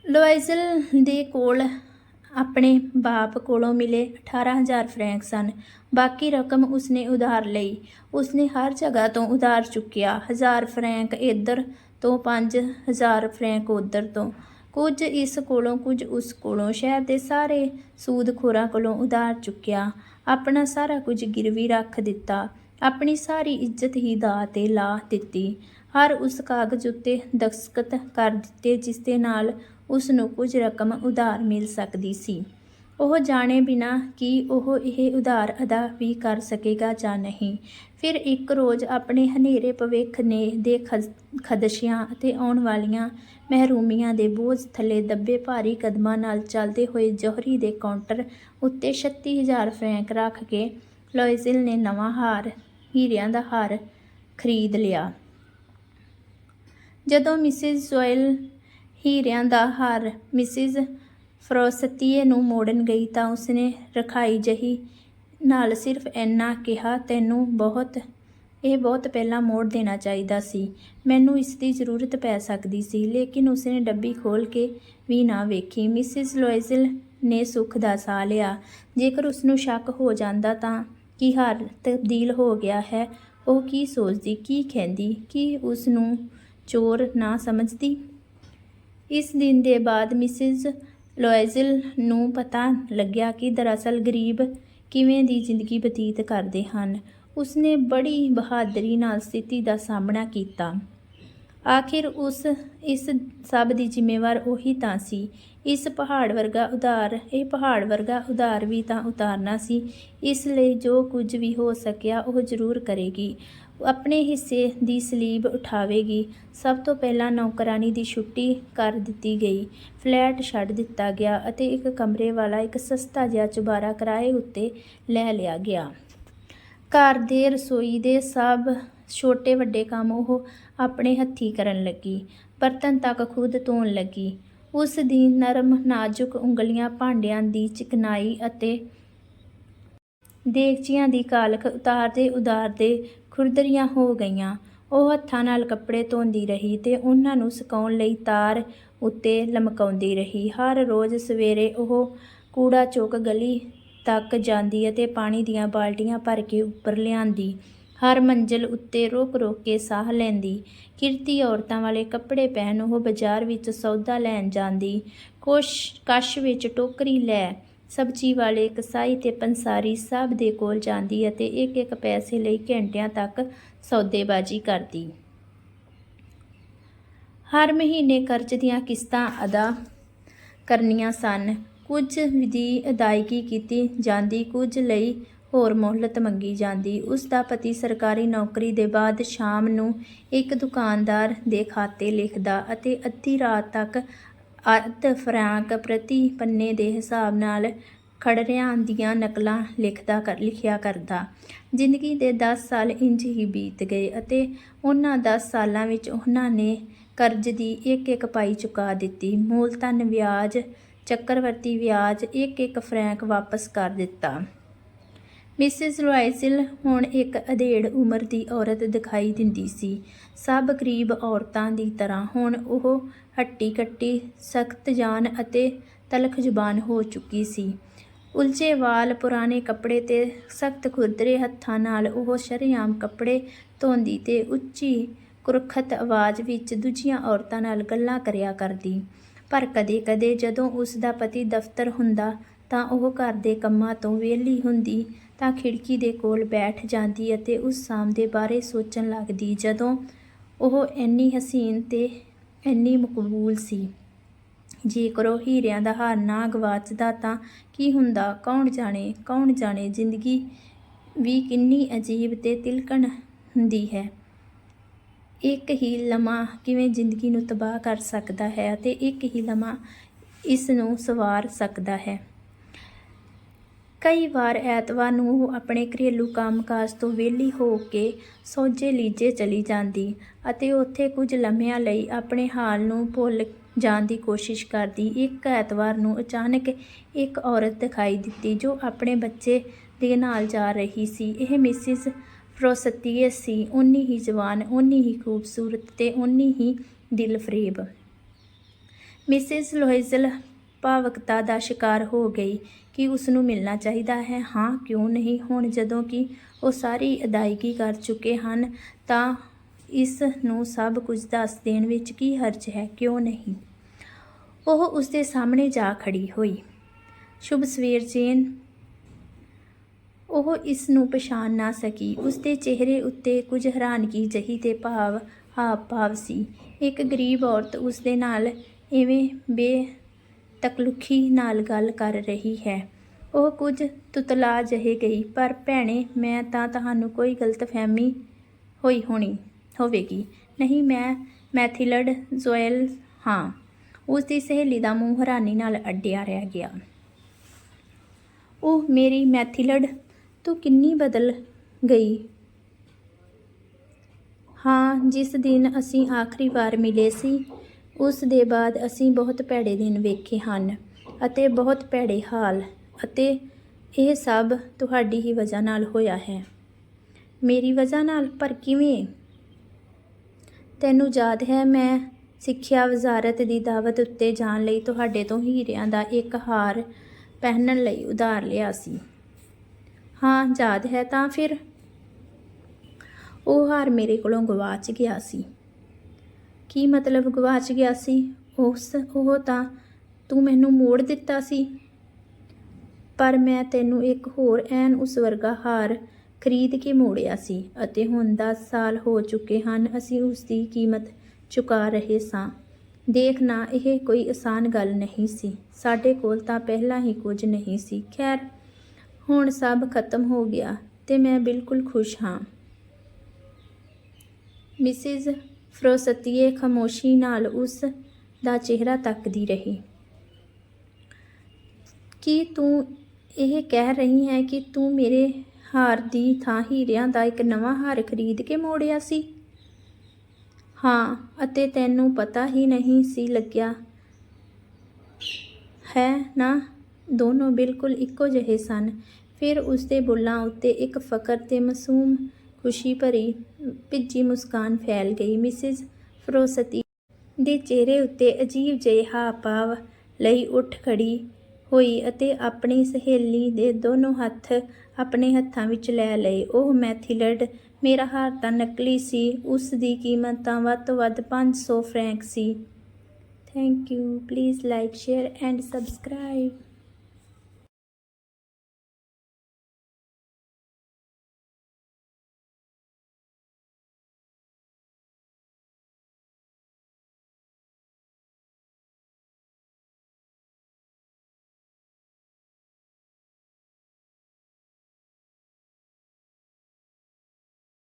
ਲੋਇਜ਼ਲ ਦੇ ਕੋਲ ਆਪਣੇ ਬਾਪ ਕੋਲੋਂ ਮਿਲੇ 18000 ਫਰੈਂਕ ਸਨ। ਬਾਕੀ ਰਕਮ ਉਸਨੇ ਉਧਾਰ ਲਈ। ਉਸਨੇ ਹਰ ਜਗ੍ਹਾ ਤੋਂ ਉਧਾਰ ਚੁੱਕਿਆ। 1000 ਫਰੈਂਕ ਇੱਧਰ ਤੋਂ 5000 ਫਰੈਂਕ ਉੱਧਰ ਤੋਂ। ਕੁਝ ਇਸ ਕੋਲੋਂ, ਕੁਝ ਉਸ ਕੋਲੋਂ। ਸ਼ਹਿਰ ਦੇ ਸਾਰੇ ਸੂਦਖੋਰਾਂ ਕੋਲੋਂ ਉਧਾਰ ਚੁੱਕਿਆ। ਆਪਣਾ ਸਾਰਾ ਕੁਝ ਗਿਰਵੀ ਰੱਖ ਦਿੱਤਾ। ਆਪਣੀ ਸਾਰੀ ਇੱਜ਼ਤ ਹੀ ਦਾ ਤੇ ਲਾ ਦਿੱਤੀ। ਹਰ ਉਸ ਕਾਗਜ਼ ਉੱਤੇ ਦਸਤਖਤ ਕਰ ਦਿੱਤੇ, ਜਿਸ ਦੇ ਨਾਲ ਉਸ ਨੂੰ ਕੁਝ ਰਕਮ ਉਧਾਰ ਮਿਲ ਸਕਦੀ ਸੀ। ਉਹ ਜਾਣੇ ਬਿਨਾ ਕਿ ਉਹ ਇਹ ਉਧਾਰ ਅਦਾ ਵੀ ਕਰ ਸਕੇਗਾ ਜਾਂ ਨਹੀਂ। ਫਿਰ ਇੱਕ ਰੋਜ਼ ਆਪਣੇ ਹਨੇਰੇ ਭਵਿੱਖ ਨੇ ਦੇ ਖਦ- ਖਦਸ਼ਿਆਂ ਅਤੇ ਆਉਣ ਵਾਲੀਆਂ ਮਹਿਰੂਮੀਆਂ ਦੇ ਬੋਝ ਥੱਲੇ ਦੱਬੇ ਭਾਰੀ ਕਦਮਾਂ ਨਾਲ ਚੱਲਦੇ ਹੋਏ ਜੋਹਰੀ ਦੇ ਕਾਊਂਟਰ ਉੱਤੇ 36000 ਫਰੈਂਕ ਰੱਖ ਕੇ ਲੋਇਜ਼ਿਲ ਨੇ ਨਵਾਂ ਹਾਰ, ਹੀਰਿਆਂ ਦਾ ਹਾਰ ਖਰੀਦ ਲਿਆ। ਜਦੋਂ ਮਿਸਿਸ ਜ਼ੋਇਲ ਹੀਰਿਆਂ ਦਾ ਹਾਰ ਮਿਸਿਸ ਫਰੋਸਤੀਏ ਨੂੰ ਮੋੜਨ ਗਈ ਤਾਂ ਉਸਨੇ ਰਖਾਈ ਜਹੀ ਨਾਲ ਸਿਰਫ ਇੰਨਾ ਕਿਹਾ, ਤੈਨੂੰ ਬਹੁਤ, ਇਹ ਬਹੁਤ ਪਹਿਲਾਂ ਮੋੜ ਦੇਣਾ ਚਾਹੀਦਾ ਸੀ। ਮੈਨੂੰ ਇਸ ਦੀ ਜ਼ਰੂਰਤ ਪੈ ਸਕਦੀ ਸੀ, ਲੇਕਿਨ ਉਸਨੇ ਡੱਬੀ ਖੋਲ ਕੇ ਵੀ ਨਾ ਵੇਖੀ। ਮਿਸਿਸ ਲੋਇਜ਼ਲ ਨੇ ਸੁੱਖ ਦਾ ਸਾਹ ਲਿਆ। ਜੇਕਰ ਉਸ ਨੂੰ ਸ਼ੱਕ ਹੋ ਜਾਂਦਾ ਤਾਂ ਕੀ ਹਾਲ ਤਬਦੀਲ ਹੋ ਗਿਆ ਹੈ? ਉਹ ਕੀ ਸੋਚਦੀ, ਕੀ ਕਹਿੰਦੀ, ਕੀ ਉਸ ਨੂੰ ਚੋਰ ਨਾ ਸਮਝਦੀ? ਇਸ ਦਿਨ ਦੇ ਬਾਅਦ ਮਿਸਿਸ ਲੋਇਜ਼ਲ ਨੂੰ ਪਤਾ ਲੱਗਿਆ ਕਿ ਦਰਅਸਲ ਗਰੀਬ ਕਿਵੇਂ ਦੀ ਜ਼ਿੰਦਗੀ ਬਤੀਤ ਕਰਦੇ ਹਨ। ਉਸਨੇ ਬੜੀ ਬਹਾਦਰੀ ਨਾਲ ਸਥਿਤੀ ਦਾ ਸਾਹਮਣਾ ਕੀਤਾ। ਆਖਿਰ ਉਸ, ਇਸ ਸਭ ਦੀ ਜ਼ਿੰਮੇਵਾਰ ਉਹੀ ਤਾਂ ਸੀ। ਇਸ ਪਹਾੜ ਵਰਗਾ ਉਧਾਰ, ਇਹ ਪਹਾੜ ਵਰਗਾ ਉਧਾਰ ਵੀ ਤਾਂ ਉਤਾਰਨਾ ਸੀ। ਇਸ ਲਈ ਜੋ ਕੁਝ ਵੀ ਹੋ ਸਕਿਆ ਉਹ ਜ਼ਰੂਰ ਕਰੇਗੀ। ਆਪਣੇ ਹਿੱਸੇ ਦੀ ਸਲੀਬ ਉਠਾਵੇਗੀ। ਸਭ ਤੋਂ ਪਹਿਲਾਂ ਨੌਕਰਾਨੀ ਦੀ ਛੁੱਟੀ ਕਰ ਦਿੱਤੀ ਗਈ। ਫਲੈਟ ਛੱਡ ਦਿੱਤਾ ਗਿਆ ਅਤੇ ਇੱਕ ਕਮਰੇ ਵਾਲਾ ਇੱਕ ਸਸਤਾ ਜਿਹਾ ਚੁਬਾਰਾ ਕਿਰਾਏ ਉੱਤੇ ਲੈ ਲਿਆ ਗਿਆ। ਘਰ ਦੇ ਰਸੋਈ ਦੇ ਸਭ ਛੋਟੇ ਵੱਡੇ ਕੰਮ ਉਹ ਆਪਣੇ ਹੱਥੀਂ ਕਰਨ ਲੱਗੀ। ਬਰਤਨ ਤੱਕ ਖੁਦ ਧੋਣ ਲੱਗੀ। ਉਸ ਦੀ ਨਰਮ ਨਾਜ਼ੁਕ ਉਂਗਲੀਆਂ ਭਾਂਡਿਆਂ ਦੀ ਚਿਕਨਾਈ ਅਤੇ ਦੇਗਚੀਆਂ ਦੀ ਕਾਲਖ ਉਤਾਰਦੇ ਉਤਾਰਦੇ ਖੁਰਦਰੀਆਂ ਹੋ ਗਈਆਂ। ਉਹ ਹੱਥਾਂ ਨਾਲ ਕੱਪੜੇ ਧੋਂਦੀ ਰਹੀ ਤੇ ਉਹਨਾਂ ਨੂੰ ਸੁਕਾਉਣ ਲਈ ਤਾਰ ਉੱਤੇ ਲਮਕਾਉਂਦੀ ਰਹੀ। ਹਰ ਰੋਜ਼ ਸਵੇਰੇ ਉਹ ਕੂੜਾ ਚੁੱਕ ਗਲੀ ਤੱਕ ਜਾਂਦੀ ਅਤੇ ਪਾਣੀ ਦੀਆਂ ਬਾਲਟੀਆਂ ਭਰ ਕੇ ਉੱਪਰ ਲਿਆਂਦੀ। ਹਰ ਮੰਜ਼ਲ ਉੱਤੇ ਰੋਕ ਰੋਕ ਕੇ ਸਾਹ ਲੈਂਦੀ। ਕਿਰਤੀ ਔਰਤਾਂ ਵਾਲੇ ਕੱਪੜੇ ਪਹਿਨ ਉਹ ਬਾਜ਼ਾਰ ਵਿੱਚ ਸੌਦਾ ਲੈਣ ਜਾਂਦੀ। ਕੁਛ ਕਸ਼ ਵਿੱਚ ਟੋਕਰੀ ਲੈ ਸਬਜ਼ੀ ਵਾਲੇ ਕਸਾਈ ਤੇ ਪੰਸਾਰੀ ਸਭ ਦੇ ਕੋਲ ਜਾਂਦੀ ਅਤੇ ਇੱਕ ਇੱਕ ਪੈਸੇ ਲਈ ਘੰਟਿਆਂ ਤੱਕ ਸੌਦੇਬਾਜ਼ੀ ਕਰਦੀ। ਹਰ ਮਹੀਨੇ ਕਰਜ਼ ਦੀਆਂ ਕਿਸ਼ਤਾਂ ਅਦਾ ਕਰਨੀਆਂ ਸਨ। ਕੁਝ ਦੀ ਅਦਾਇਗੀ ਕੀਤੀ ਜਾਂਦੀ, ਕੁਝ ਲਈ ਹੋਰ ਮੋਹਲਤ ਮੰਗੀ ਜਾਂਦੀ। ਉਸ ਦਾ ਪਤੀ ਸਰਕਾਰੀ ਨੌਕਰੀ ਦੇ ਬਾਅਦ ਸ਼ਾਮ ਨੂੰ ਇੱਕ ਦੁਕਾਨਦਾਰ ਦੇ ਖਾਤੇ ਲਿਖਦਾ ਅਤੇ ਅੱਧੀ ਰਾਤ ਤੱਕ ਅੱਧ ਫਰਾਂਕ ਪ੍ਰਤੀ ਪੰਨੇ ਦੇ ਹਿਸਾਬ ਨਾਲ ਖੜਰਿਆਂ ਦੀਆਂ ਨਕਲਾਂ ਲਿਖਦਾ ਕਰ, ਲਿਖਿਆ ਕਰਦਾ। ਜ਼ਿੰਦਗੀ ਦੇ 10 ਸਾਲ ਇੰਜ ਹੀ ਬੀਤ ਗਏ ਅਤੇ ਉਹਨਾਂ 10 ਸਾਲਾਂ ਵਿੱਚ ਉਹਨਾਂ ਨੇ ਕਰਜ਼ ਦੀ ਇੱਕ ਇੱਕ ਪਾਈ ਚੁਕਾ ਦਿੱਤੀ। ਮੂਲਧਨ ਵਿਆਜ, ਚੱਕਰਵਰਤੀ ਵਿਆਜ ਇੱਕ ਇੱਕ ਫਰੈਂਕ ਵਾਪਸ ਕਰ ਦਿੱਤਾ। ਮਿਸਿਸ ਲੋਇਜ਼ਲ ਹੁਣ ਇੱਕ ਅਧੇੜ ਉਮਰ ਦੀ ਔਰਤ ਦਿਖਾਈ ਦਿੰਦੀ ਸੀ। ਸਭ ਗਰੀਬ ਔਰਤਾਂ ਦੀ ਤਰ੍ਹਾਂ ਹੁਣ ਉਹ ਹੱਟੀ ਕੱਟੀ, ਸਖਤ ਜਾਨ ਅਤੇ ਤਲਖ ਜ਼ੁਬਾਨ ਹੋ ਚੁੱਕੀ ਸੀ। ਉਲਝੇ ਵਾਲ, ਪੁਰਾਣੇ ਕੱਪੜੇ ਤੇ ਸਖਤ ਖੁਰਦਰੇ ਹੱਥਾਂ ਨਾਲ ਉਹ ਸ਼ਰੇਆਮ ਕੱਪੜੇ ਧੋਂਦੀ ਤੇ ਉੱਚੀ ਕੁਰਖਤ ਆਵਾਜ਼ ਵਿੱਚ ਦੂਜੀਆਂ ਔਰਤਾਂ ਨਾਲ ਗੱਲਾਂ ਕਰਿਆ ਕਰਦੀ। ਪਰ ਕਦੇ-ਕਦੇ ਜਦੋਂ ਉਸ ਦਾ ਪਤੀ ਦਫ਼ਤਰ ਹੁੰਦਾ ਤਾਂ ਉਹ ਘਰ ਦੇ ਕੰਮਾਂ ਤੋਂ ਵਿਹਲੀ ਹੁੰਦੀ ਤਾਂ ਖਿੜਕੀ ਦੇ ਕੋਲ ਬੈਠ ਜਾਂਦੀ ਅਤੇ ਉਸ ਸ਼ਾਮ ਦੇ ਬਾਰੇ ਸੋਚਣ ਲੱਗਦੀ ਜਦੋਂ ਉਹ ਇੰਨੀ ਹਸੀਨ ਤੇ ਇੰਨੀ ਮਕਬੂਲ ਸੀ। ਜੇਕਰ ਉਹ ਹੀਰਿਆਂ ਦਾ ਹਾਰ ਨਾ ਗਵਾਚਦਾ ਤਾਂ ਕੀ ਹੁੰਦਾ? ਕੌਣ ਜਾਣੇ? ਕੌਣ ਜਾਣੇ? ਜ਼ਿੰਦਗੀ ਵੀ ਕਿੰਨੀ ਅਜੀਬ ਤੇ ਤਿਲਕਣ ਹੁੰਦੀ ਹੈ। ਇੱਕ ਹੀ ਲਮਾ ਕਿਵੇਂ ਜ਼ਿੰਦਗੀ ਨੂੰ ਤਬਾਹ ਕਰ ਸਕਦਾ ਹੈ ਅਤੇ ਇੱਕ ਹੀ ਲਮਾ ਇਸ ਨੂੰ ਸਵਾਰ ਸਕਦਾ ਹੈ। ਕਈ ਵਾਰ ਐਤਵਾਰ ਨੂੰ ਉਹ ਆਪਣੇ ਘਰੇਲੂ ਕੰਮਕਾਜ ਤੋਂ ਵਿਹਲੀ ਹੋ ਕੇ ਸੋਜੇ ਲੀਜੇ ਚਲੀ ਜਾਂਦੀ ਅਤੇ ਉੱਥੇ ਕੁਝ ਲੰਮਿਆਂ ਲਈ ਆਪਣੇ ਹਾਲ ਨੂੰ ਭੁੱਲ ਜਾਣ ਦੀ ਕੋਸ਼ਿਸ਼ ਕਰਦੀ। ਇੱਕ ਐਤਵਾਰ ਨੂੰ ਅਚਾਨਕ ਇੱਕ ਔਰਤ ਦਿਖਾਈ ਦਿੱਤੀ ਜੋ ਆਪਣੇ ਬੱਚੇ ਦੇ ਨਾਲ ਜਾ ਰਹੀ ਸੀ। ਇਹ ਮਿਸਿਸ ਫਰੋਸਤੀਏ ਸੀ। ਉਨੀ ਹੀ ਜਵਾਨ ਉਨੀ ਹੀ ਖੂਬਸੂਰਤ ਤੇ ਉਨੀ ਹੀ ਦਿਲਫਰੇਬ। ਮਿਸਿਸ ਲੋਇਜ਼ਲ ਭਾਵਕਤਾ ਦਾ ਸ਼ਿਕਾਰ ਹੋ ਗਈ ਕਿ ਉਸ ਨੂੰ ਮਿਲਣਾ ਚਾਹੀਦਾ ਹੈ। ਹਾਂ, ਕਿਉਂ ਨਹੀਂ? ਹੁਣ ਜਦੋਂ ਕਿ ਉਹ ਸਾਰੀ ਅਦਾਇਗੀ ਕਰ ਚੁੱਕੇ ਹਨ, ਤਾਂ ਇਸ ਨੂੰ ਸਭ ਕੁਝ ਦੱਸ ਦੇਣ ਵਿੱਚ ਕੀ ਹਰਜ ਹੈ? ਕਿਉਂ ਨਹੀਂ? ਉਹ ਉਸ ਦੇ ਸਾਹਮਣੇ ਜਾ ਖੜੀ ਹੋਈ। ਸ਼ੁਭ ਸਵੇਰ, ਜੇਨ। ਉਹ ਇਸ ਨੂੰ ਪਛਾਣ ਨਾ ਸਕੀ। ਉਸ ਦੇ ਚਿਹਰੇ ਉੱਤੇ ਕੁਝ ਹੈਰਾਨਗੀ ਜਹੀ ਤੇ ਭਾਵ ਹਾਵ ਭਾਵ ਸੀ। ਇੱਕ ਗਰੀਬ ਔਰਤ ਉਸ ਦੇ ਨਾਲ ਇਵੇਂ ਬੇ ਤਕਲੁਖੀ ਨਾਲ ਗੱਲ ਕਰ ਰਹੀ ਹੈ। ਉਹ ਕੁਝ ਤੁਤਲਾ ਜਿਹੇ ਗਈ, ਪਰ ਭੈਣੇ, ਮੈਂ ਤਾਂ ਤੁਹਾਨੂੰ ਕੋਈ ਗਲਤਫਹਿਮੀ ਹੋਈ ਹੋਣੀ ਹੋਵੇਗੀ। ਨਹੀਂ, ਮੈਂ ਮੈਥਿਲਡ ਜ਼ੋਇਲ ਹਾਂ। ਉਸ ਦੀ ਸਹੇਲੀ ਦਾ ਮੂੰਹ ਹੈਰਾਨੀ ਨਾਲ ਅੱਡਿਆ ਰਹਿ ਗਿਆ। ਉਹ ਮੇਰੀ ਮੈਥਿਲਡ, ਤੂੰ ਕਿੰਨੀ ਬਦਲ ਗਈ? ਹਾਂ, ਜਿਸ ਦਿਨ ਅਸੀਂ ਆਖਰੀ ਵਾਰ ਮਿਲੇ ਸੀ ਉਸ ਦੇ ਬਾਅਦ ਅਸੀਂ ਬਹੁਤ ਭੈੜੇ ਦਿਨ ਵੇਖੇ ਹਨ ਅਤੇ ਬਹੁਤ ਭੈੜੇ ਹਾਲ ਅਤੇ ਇਹ ਸਭ ਤੁਹਾਡੀ ਹੀ ਵਜ੍ਹਾ ਨਾਲ ਹੋਇਆ ਹੈ। ਮੇਰੀ ਵਜ੍ਹਾ ਨਾਲ? ਪਰ ਕਿਵੇਂ? ਤੈਨੂੰ ਯਾਦ ਹੈ ਮੈਂ ਸਿੱਖਿਆ ਵਜ਼ਾਰਤ ਦੀ ਦਾਵਤ ਉੱਤੇ ਜਾਣ ਲਈ ਤੁਹਾਡੇ ਤੋਂ ਹੀਰਿਆਂ ਦਾ ਇੱਕ ਹਾਰ ਪਹਿਨਣ ਲਈ ਉਧਾਰ ਲਿਆ ਸੀ। ਹਾਂ, ਯਾਦ ਹੈ ਤਾਂ ਫਿਰ। ਉਹ ਹਾਰ ਮੇਰੇ ਕੋਲੋਂ ਗਵਾਚ ਗਿਆ ਸੀ। ਕੀ ਮਤਲਬ ਗਵਾਚ ਗਿਆ ਸੀ? ਉਸ, ਉਹ ਤਾਂ ਤੂੰ ਮੈਨੂੰ ਮੋੜ ਦਿੱਤਾ ਸੀ। ਪਰ ਮੈਂ ਤੈਨੂੰ ਇੱਕ ਹੋਰ ਐਨ ਉਸ ਵਰਗਾ ਹਾਰ ਖਰੀਦ ਕੇ ਮੋੜਿਆ ਸੀ ਅਤੇ ਹੁਣ 10 ਸਾਲ ਹੋ ਚੁੱਕੇ ਹਨ ਅਸੀਂ ਉਸ ਦੀ ਕੀਮਤ ਚੁਕਾ ਰਹੇ ਸਾਂ। ਦੇਖਣਾ ਇਹ ਕੋਈ ਆਸਾਨ ਗੱਲ ਨਹੀਂ ਸੀ। ਸਾਡੇ ਕੋਲ ਤਾਂ ਪਹਿਲਾਂ ਹੀ ਕੁਝ ਨਹੀਂ ਸੀ। ਖੈਰ, ਹੁਣ ਸਭ ਖਤਮ ਹੋ ਗਿਆ ਤੇ ਮੈਂ ਬਿਲਕੁਲ ਖੁਸ਼ ਹਾਂ। ਮਿਸਿਸ ਫਰੋਸਤੀਏ ਖਾਮੋਸ਼ੀ ਨਾਲ ਉਸ ਦਾ ਚਿਹਰਾ ਤੱਕਦੀ ਰਹੀ। ਕੀ ਤੂੰ ਇਹ ਕਹਿ ਰਹੀ ਹੈ ਕਿ ਤੂੰ ਮੇਰੇ ਹਾਰ ਦੀ ਥਾਂ ਹੀਰਿਆਂ ਦਾ ਇੱਕ ਨਵਾਂ ਹਾਰ ਖਰੀਦ ਕੇ ਮੋੜਿਆ ਸੀ? ਹਾਂ, ਅਤੇ ਤੈਨੂੰ ਪਤਾ ਹੀ ਨਹੀਂ ਸੀ ਲੱਗਿਆ। ਹੈ ਨਾ, ਦੋਨੋਂ ਬਿਲਕੁਲ ਇੱਕੋ ਜਿਹੇ ਸਨ। ਫਿਰ ਉਸ ਦੇ ਬੁੱਲਾਂ ਉੱਤੇ ਇੱਕ ਫਕਰ ਤੇ ਮਾਸੂਮ ਖੁਸ਼ੀ ਭਰੀ ਭਿੱਜੀ ਮੁਸਕਾਨ ਫੈਲ ਗਈ। ਮਿਸਿਸ ਫਰੋਸਤੀ ਦੇ ਚਿਹਰੇ ਉੱਤੇ ਅਜੀਬ ਜਿਹੇ ਹਾਵ-ਭਾਵ ਲਈ ਉੱਠ ਖੜੀ ਹੋਈ ਅਤੇ ਆਪਣੀ ਸਹੇਲੀ ਦੇ ਦੋਨੋਂ ਹੱਥ ਆਪਣੇ ਹੱਥਾਂ ਵਿੱਚ ਲੈ ਲਏ। ਉਹ ਮੈਥਿਲਡ, ਮੇਰਾ ਹਾਰ ਤਾਂ ਨਕਲੀ ਸੀ, ਉਸ ਦੀ ਕੀਮਤ ਤਾਂ ਵੱਧ ਤੋਂ ਵੱਧ 500 franc C. Thank you, please like, share and subscribe.